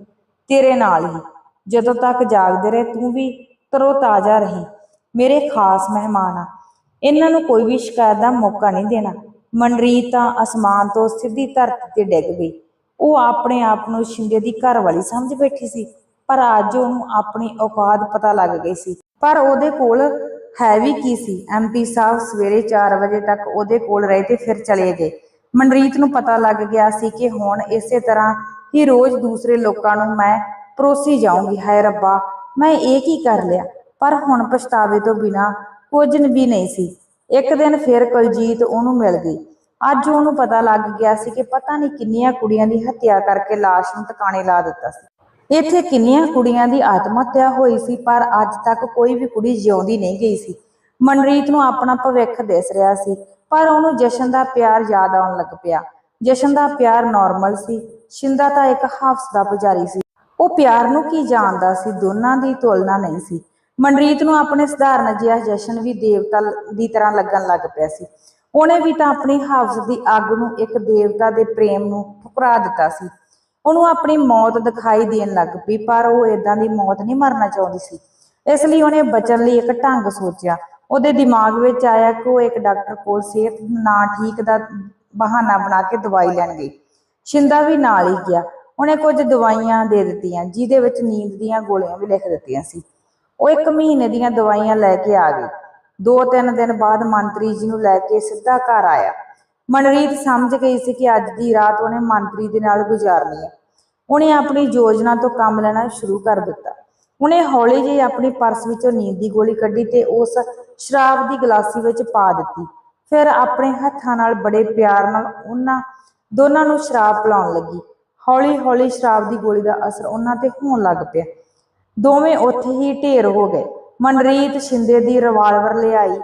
ਤੇਰੇ ਨਾਲ ਹੀ। ਜਦੋਂ ਤੱਕ ਜਾਗਦੇ ਰਹੇ ਤੂੰ ਵੀ ਤਰੋ ਤਾਜ਼ਾ ਰਹੀ। ਮੇਰੇ ਖਾਸ ਮਹਿਮਾਨ ਆ। ਇਹਨਾਂ ਨੂੰ ਕੋਈ ਵੀ ਸ਼ਿਕਾਇਤ ਦਾ ਮੌਕਾ ਨਹੀਂ ਦੇਣਾ। ਮਨਰੀਤ ਤਾਂ ਅਸਮਾਨ ਤੋਂ ਸਿੱਧੀ ਧਰਤੀ ਤੇ ਡਿੱਗ ਗਈ। ਉਹ ਆਪਣੇ ਆਪ ਨੂੰ ਸ਼ਿੰਦੇ ਦੀ ਘਰ ਵਾਲੀ ਸਮਝ ਬੈਠੀ ਸੀ। ਪਰ ਅੱਜ ਉਹਨੂੰ ਆਪਣੀ ਔਕਾਤ ਪਤਾ ਲੱਗ ਗਈ ਸੀ। ਪਰ ਉਹਦੇ ਕੋਲ ਹੈ ਵੀ ਕੀ ਸੀ? ਐਮਪੀ ਸਾਹਿਬ ਸਵੇਰੇ 4 ਵਜੇ ਤੱਕ ਉਹਦੇ ਕੋਲ ਰਹੇ ਤੇ ਫਿਰ ਚਲੇ ਗਏ। ਮਨਰੀਤ ਨੂੰ ਪਤਾ ਲੱਗ ਗਿਆ ਸੀ ਕਿ ਹੁਣ ਇਸੇ ਤਰ੍ਹਾਂ ਹੀ ਰੋਜ਼ ਦੂਸਰੇ ਲੋਕਾਂ ਨੂੰ ਮੈਂ ਪਰੋਸੀ ਜਾਊਂਗੀ। ਹਾਏ ਰੱਬਾ, ਮੈਂ ਇਹ ਕੀ ਕਰ ਲਿਆ? ਪਰ ਹੁਣ ਪਛਤਾਵੇ ਤੋਂ ਬਿਨਾ ਕੁਝ ਵੀ ਨਹੀਂ ਸੀ। ਇੱਕ ਦਿਨ ਫਿਰ ਕੁਲਜੀਤ ਉਹਨੂੰ ਮਿਲ ਗਈ। ਅੱਜ ਉਹਨੂੰ ਪਤਾ ਲੱਗ ਗਿਆ ਸੀ ਕਿ ਪਤਾ ਨਹੀਂ ਕਿੰਨੀਆਂ ਕੁੜੀਆਂ ਦੀ ਹੱਤਿਆ ਕਰਕੇ ਲਾਸ਼ ਨੂੰ ਟਿਕਾਣੇ ਲਾ ਦਿੱਤਾ ਸੀ। ਇੱਥੇ ਕਿੰਨੀਆਂ ਕੁੜੀਆਂ ਦੀ ਆਤਮ ਹੱਤਿਆ ਹੋਈ ਸੀ, ਪਰ ਅੱਜ ਤੱਕ ਕੋਈ ਵੀ ਕੁੜੀ ਜਿਉਂਦੀ ਨਹੀਂ ਗਈ ਸੀ। ਮਨਰੀਤ ਨੂੰ ਆਪਣਾ ਭਵਿੱਖ ਦਿਸ ਰਿਹਾ ਸੀ, ਪਰ ਉਹਨੂੰ ਜਸ਼ਨ ਦਾ ਪਿਆਰ ਯਾਦ ਆਉਣ ਲੱਗ ਪਿਆ। ਜਸ਼ਨ ਦਾ ਪਿਆਰ ਨਾਰਮਲ ਸੀ, ਸ਼ਿੰਦਾ ਤਾਂ ਇੱਕ ਹਾਫਸ ਦਾ ਪੁਜਾਰੀ ਸੀ। ਉਹ ਪਿਆਰ ਨੂੰ ਕੀ ਜਾਣਦਾ ਸੀ, ਦੋਨਾਂ ਦੀ ਤੁਲਨਾ ਨਹੀਂ ਸੀ। ਮਨਰੀਤ ਨੂੰ ਆਪਣੇ ਸਧਾਰਨ ਜਿਹਾ ਜਸ਼ਨ ਵੀ ਦੇਵਤਾ ਦੀ ਤਰ੍ਹਾਂ ਲੱਗਣ ਲੱਗ ਪਿਆ ਸੀ। ਉਹਨੇ ਵੀ ਤਾਂ ਆਪਣੀ ਹਾਫਸ ਦੀ ਅੱਗ ਨੂੰ ਇੱਕ ਦੇਵਤਾ ਦੇ ਪ੍ਰੇਮ ਨੂੰ ਠੁਕਰਾ ਦਿੱਤਾ ਸੀ। ਉਹਨੂੰ ਆਪਣੀ ਮੌਤ ਦਿਖਾਈ ਦੇਣ ਲੱਗ ਪਈ, ਪਰ ਉਹ ਇਦਾਂ ਦੀ ਮੌਤ ਨਹੀਂ ਮਰਨਾ ਚਾਹੁੰਦੀ ਸੀ। ਇਸ ਲਈ ਉਹਨੇ ਬਚਣ ਲਈ ਇੱਕ ਢੰਗ ਸੋਚਿਆ। ਉਹਦੇ ਦਿਮਾਗ ਵਿੱਚ ਆਇਆ ਕਿ ਉਹ ਇੱਕ ਡਾਕਟਰ ਕੋਲ ਸਿਹਤ ਨਾ ਠੀਕ ਦਾ ਬਹਾਨਾ ਬਣਾ ਕੇ ਦਵਾਈ ਲੈਣ ਗਈ। ਸ਼ਿੰਦਾ ਵੀ ਨਾਲ ਹੀ ਗਿਆ। ਉਹਨੇ ਕੁਝ ਦਵਾਈਆਂ ਦੇ ਦਿੱਤੀਆਂ, ਜਿਹਦੇ ਵਿੱਚ ਨੀਂਦ ਦੀਆਂ ਗੋਲੀਆਂ ਵੀ ਲਿਖ ਦਿੱਤੀਆਂ ਸੀ। ਉਹ ਇੱਕ ਮਹੀਨੇ ਦੀਆਂ ਦਵਾਈਆਂ ਲੈ ਕੇ ਆ ਗਈ। ਦੋ ਤਿੰਨ ਦਿਨ ਬਾਅਦ ਮੰਤਰੀ ਜੀ ਨੂੰ ਲੈ ਕੇ ਸਿੱਧਾ ਘਰ ਆਇਆ। ਮਨਰੀਤ ਸਮਝ ਗਈ ਸੀ ਕਿ ਅੱਜ ਦੀ ਰਾਤ ਉਹਨੇ ਮੰਤਰੀ ਦੇ ਨਾਲ ਗੁਜ਼ਾਰਨੀ ਹੈ। ਉਹਨੇ ਆਪਣੀ ਯੋਜਨਾ ਤੋਂ ਕੰਮ ਲੈਣਾ ਸ਼ੁਰੂ ਕਰ ਦਿੱਤਾ। ਉਹਨੇ ਹੌਲੀ ਜਿਹੀ ਆਪਣੀ ਪਰਸ ਵਿੱਚੋਂ ਨੀਂਦ ਦੀ ਗੋਲੀ ਕੱਢੀ ਤੇ ਉਸ ਸ਼ਰਾਬ ਦੀ ਗਲਾਸੀ ਵਿੱਚ ਪਾ ਦਿੱਤੀ। ਫਿਰ ਆਪਣੇ ਹੱਥਾਂ ਨਾਲ, ਬੜੇ ਪਿਆਰ ਨਾਲ ਉਹਨਾਂ ਦੋਨਾਂ ਨੂੰ ਸ਼ਰਾਬ ਪਿਲਾਉਣ ਲੱਗੀ। ਹੌਲੀ ਹੌਲੀ ਸ਼ਰਾਬ ਦੀ ਗੋਲੀ ਦਾ ਅਸਰ ਉਹਨਾਂ ਤੇ ਹੋਣ ਲੱਗ ਪਿਆ। ਦੋਵੇਂ ਉੱਥੇ ਹੀ ਢੇਰ ਹੋ ਗਏ। ਮਨਰੀਤ ਸ਼ਿੰਦੇ ਦੀ ਰਿਵਾਲਵਰ ਲਿਆਈ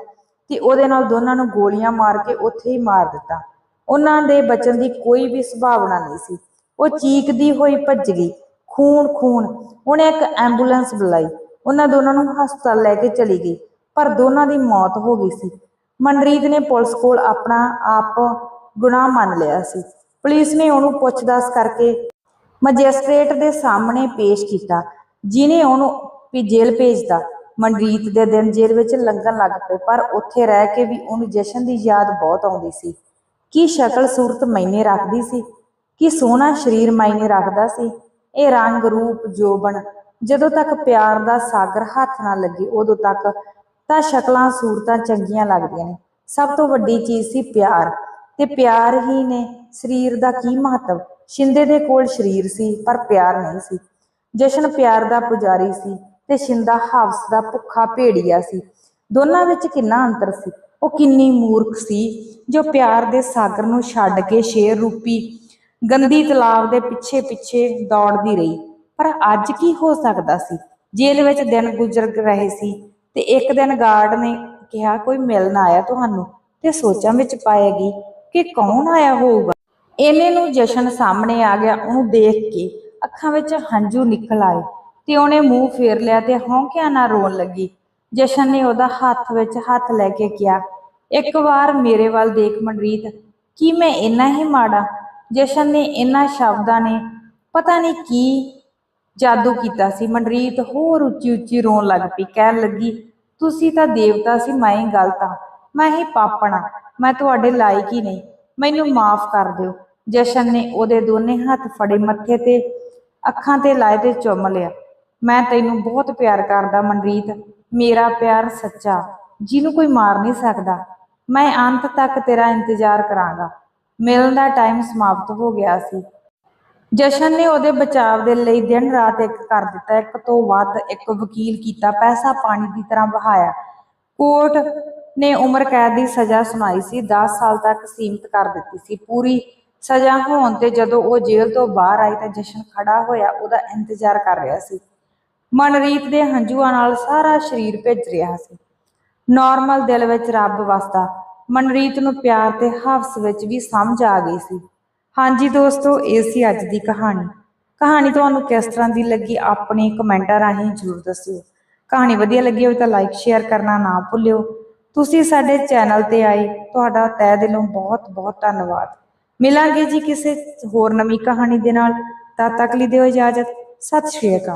ਤੇ ਉਹਦੇ ਨਾਲ ਦੋਨਾਂ ਨੂੰ ਗੋਲੀਆਂ ਮਾਰ ਕੇ ਉੱਥੇ ਹੀ ਮਾਰ ਦਿੱਤਾ। ਉਹਨਾਂ ਦੇ ਬਚਣ ਦੀ ਕੋਈ ਵੀ ਸੰਭਾਵਨਾ ਨਹੀਂ ਸੀ। ਉਹ ਚੀਕਦੀ ਹੋਈ ਭੱਜ ਗਈ। ਖੂਨ ਖੂਨ। ਉਹਨੇ ਇੱਕ ਐਂਬੂਲੈਂਸ ਬੁਲਾਈ। ਉਹਨਾਂ ਦੋਨਾਂ ਨੂੰ ਹਸਪਤਾਲ ਲੈ ਕੇ ਚਲੀ ਗਈ। ਪਰ ਦੋਨਾਂ ਦੀ ਮੌਤ ਹੋ ਗਈ ਸੀ। ਮਨਰੀਤ ਨੇ ਪੁਲਿਸ ਕੋਲ ਆਪਣਾ ਆਪ ਗੁਨਾਹ ਮੰਨ ਲਿਆ ਸੀ। ਪੁਲਿਸ ਨੇ ਉਹਨੂੰ ਪੁੱਛਦਾਸ ਕਰਕੇ ਮੈਜਿਸਟ੍ਰੇਟ ਦੇ ਸਾਹਮਣੇ ਪੇਸ਼ ਕੀਤਾ। ਜਿਨੇ ਉਹਨੂੰ ਵੀ ਜੇਲ੍ਹ ਭੇਜਦਾ ਮਨਰੀਤ ਦੇ ਦਿਨ ਜੇਲ੍ਹ ਵਿੱਚ ਲੰਘਣ ਲੱਗ ਪਏ, ਪਰ ਉੱਥੇ ਰਹਿ ਕੇ ਵੀ ਉਹਨੂੰ ਜਸ਼ਨ ਦੀ ਯਾਦ ਬਹੁਤ ਆਉਂਦੀ ਸੀ। ਕੀ ਸ਼ਕਲ ਸੂਰਤ ਮਾਇਨੇ ਰੱਖਦੀ ਸੀ? ਕੀ ਸੋਹਣਾ ਸਰੀਰ ਮਾਇਨੇ ਰੱਖਦਾ ਸੀ? ਇਹ ਰੰਗ ਰੂਪ ਜੋਬਨ, ਜਦੋਂ ਤੱਕ ਪਿਆਰ ਦਾ ਸਾਗਰ ਹੱਥ ਨਾ ਲੱਗੇ, ਉਦੋਂ ਤੱਕ ਤਾਂ ਸ਼ਕਲਾਂ ਸੂਰਤਾਂ ਚੰਗੀਆਂ ਲੱਗਦੀਆਂ ਨੇ। ਸਭ ਤੋਂ ਵੱਡੀ ਚੀਜ਼ ਸੀ ਪਿਆਰ, ਤੇ ਪਿਆਰ ਹੀ ਨੇ ਸਰੀਰ ਦਾ ਕੀ ਮਹੱਤਵ? ਸ਼ਿੰਦੇ ਦੇ ਕੋਲ ਸਰੀਰ ਸੀ, ਪਰ ਪਿਆਰ ਨਹੀਂ ਸੀ। ਜਸ਼ਨ ਪਿਆਰ ਦਾ ਪੁਜਾਰੀ ਸੀ। ਤੇ ਸ਼ਿੰਦਾ ਹਵਸ ਦਾ ਭੁੱਖਾ ਭੇੜੀਆ ਸੀ। ਦੋਨਾਂ ਵਿੱਚ ਕਿੰਨਾ ਅੰਤਰ ਸੀ? ਉਹ ਕਿੰਨੀ ਮੂਰਖ ਸੀ, ਜੋ ਪਿਆਰ ਦੇ ਸਾਗਰ ਨੂੰ ਛੱਡ ਕੇ ਸ਼ੇਰ ਰੂਪੀ ਗੰਦੀ ਤਲਾਬ ਦੇ ਪਿੱਛੇ ਪਿੱਛੇ ਦੌੜਦੀ ਰਹੀ। ਪਰ ਅੱਜ ਕੀ ਹੋ ਸਕਦਾ ਸੀ? ਜੇਲ੍ਹ ਵਿੱਚ ਦਿਨ ਗੁਜ਼ਰ ਰਹੇ ਸੀ ਤੇ ਇੱਕ ਦਿਨ ਗਾਰਡ ਨੇ ਕਿਹਾ, ਕੋਈ ਮਿਲਣ ਆਇਆ ਤੁਹਾਨੂੰ? ਤੇ ਸੋਚਾਂ ਵਿੱਚ ਪਾਏਗੀ ਕਿ ਕੌਣ ਆਇਆ ਹੋਊਗਾ? ਇਹਨੇ ਨੂੰ ਜਸ਼ਨ ਸਾਹਮਣੇ ਆ ਗਿਆ। ਉਹਨੂੰ ਦੇਖ ਕੇ ਅੱਖਾਂ ਵਿੱਚ ਹੰਝੂ ਨਿਕਲ ਆਏ। ਤੇ ਉਹਨੇ ਮੂੰਹ ਫੇਰ ਲਿਆ ਤੇ ਹੌਂਕਿਆਂ ਨਾਲ ਰੋਣ ਲੱਗੀ। ਜਸ਼ਨ ਨੇ ਉਹਦਾ ਹੱਥ ਵਿੱਚ ਹੱਥ ਲੈ ਕੇ ਕਿਹਾ, ਇੱਕ ਵਾਰ ਮੇਰੇ ਵੱਲ ਦੇਖ ਮਨਰੀਤ, ਕੀ ਮੈਂ ਇੰਨਾ ਹੀ ਮਾੜਾ? ਜਸ਼ਨ ਨੇ ਇਹਨਾਂ ਸ਼ਬਦਾਂ ਨੇ ਪਤਾ ਨਹੀਂ ਕੀ ਜਾਦੂ ਕੀਤਾ ਸੀ। ਮਨਰੀਤ ਹੋਰ ਉੱਚੀ ਉੱਚੀ ਰੋਣ ਲੱਗ ਪਈ, ਕਹਿਣ ਲੱਗੀ, ਤੁਸੀਂ ਤਾਂ ਦੇਵਤਾ ਸੀ, ਮੈਂ ਹੀ ਗਲਤ ਹਾਂ। ਮੈਂ ਹੀ ਪਾਪਣਾ ਮੈਂ ਤੁਹਾਡੇ ਲਾਇਕ ਹੀ ਨਹੀਂ। ਮੈਨੂੰ ਮਾਫ ਕਰ ਦਿਓ। ਜਸ਼ਨ ਨੇ ਉਹਦੇ ਦੋਨੇ ਹੱਥ ਫੜੇ, ਮੱਥੇ ਤੇ ਅੱਖਾਂ ਤੇ ਲਾਏ ਤੇ ਚੁੰਮ ਲਿਆ। ਮੈਂ ਤੈਨੂੰ ਬਹੁਤ ਪਿਆਰ ਕਰਦਾ ਮਨਰੀਤ ਮੇਰਾ ਪਿਆਰ ਸੱਚਾ, ਜਿਹਨੂੰ ਕੋਈ ਮਾਰ ਨਹੀਂ ਸਕਦਾ। ਮੈਂ ਅੰਤ ਤੱਕ ਤੇਰਾ ਇੰਤਜ਼ਾਰ ਕਰਾਂਗਾ। ਮਿਲਣ ਦਾ ਟਾਈਮ ਸਮਾਪਤ ਹੋ ਗਿਆ ਸੀ। ਜਸ਼ਨ ਨੇ ਉਹਦੇ ਬਚਾਵ ਦੇ ਲਈ ਦਿਨ ਰਾਤ ਇੱਕ ਕਰ ਦਿੱਤਾ, ਇੱਕ ਤੋਂ ਵੱਧ ਇੱਕ ਵਕੀਲ ਕੀਤਾ, ਪੈਸਾ ਪਾਣੀ ਦੀ ਤਰ੍ਹਾਂ ਵਹਾਇਆ। ਕੋਰਟ ਨੇ ਉਮਰ ਕੈਦ ਦੀ ਸਜ਼ਾ ਸੁਣਾਈ ਸੀ 10 ਸਾਲ ਤੱਕ ਸੀਮਿਤ ਕਰ ਦਿੱਤੀ ਸੀ। ਪੂਰੀ ਸਜ਼ਾ ਹੋਣ ਤੇ ਜਦੋਂ ਉਹ ਜੇਲ੍ਹ ਤੋਂ ਬਾਹਰ ਆਈ ਤਾਂ ਜਸ਼ਨ ਖੜਾ ਹੋਇਆ, ਉਹਦਾ ਇੰਤਜ਼ਾਰ ਕਰ ਰਿਹਾ ਸੀ। ਮਨਰੀਤ ਦੇ ਹੰਝੂਆਂ ਨਾਲ ਸਾਰਾ ਸਰੀਰ ਭਿੱਜ ਰਿਹਾ ਸੀ। ਨਾਰਮਲ ਦਿਲ ਵਿੱਚ ਰੱਬ ਵਸਦਾ, ਮਨਰੀਤ ਨੂੰ ਪਿਆਰ ਤੇ ਹਵਸ ਵਿੱਚ ਵੀ ਸਮਝ ਆ ਗਈ ਸੀ। ਹਾਂਜੀ ਦੋਸਤੋ, ਇਹ ਸੀ ਅੱਜ ਦੀ ਕਹਾਣੀ। ਕਹਾਣੀ ਤੁਹਾਨੂੰ ਕਿਸ ਤਰ੍ਹਾਂ ਦੀ ਲੱਗੀ ਆਪਣੇ ਕਮੈਂਟਾਂ ਰਾਹੀਂ ਜ਼ਰੂਰ ਦੱਸਿਓ। ਕਹਾਣੀ ਵਧੀਆ ਲੱਗੀ ਹੋਵੇ ਤਾਂ ਲਾਈਕ ਸ਼ੇਅਰ ਕਰਨਾ ਨਾ ਭੁੱਲਿਓ। ਤੁਸੀਂ ਸਾਡੇ ਚੈਨਲ ਤੇ ਆਏ, ਤੁਹਾਡਾ ਤਹਿ ਦਿਲੋਂ ਬਹੁਤ ਬਹੁਤ ਧੰਨਵਾਦ। ਮਿਲਾਂਗੇ ਜੀ ਕਿਸੇ ਹੋਰ ਨਵੀਂ ਕਹਾਣੀ ਦੇ ਨਾਲ। ਤਦ ਤੱਕ ਲਈ ਦਿਓ ਇਜਾਜ਼ਤ। ਸਤਿ ਸ਼੍ਰੀ ਅਕਾਲ।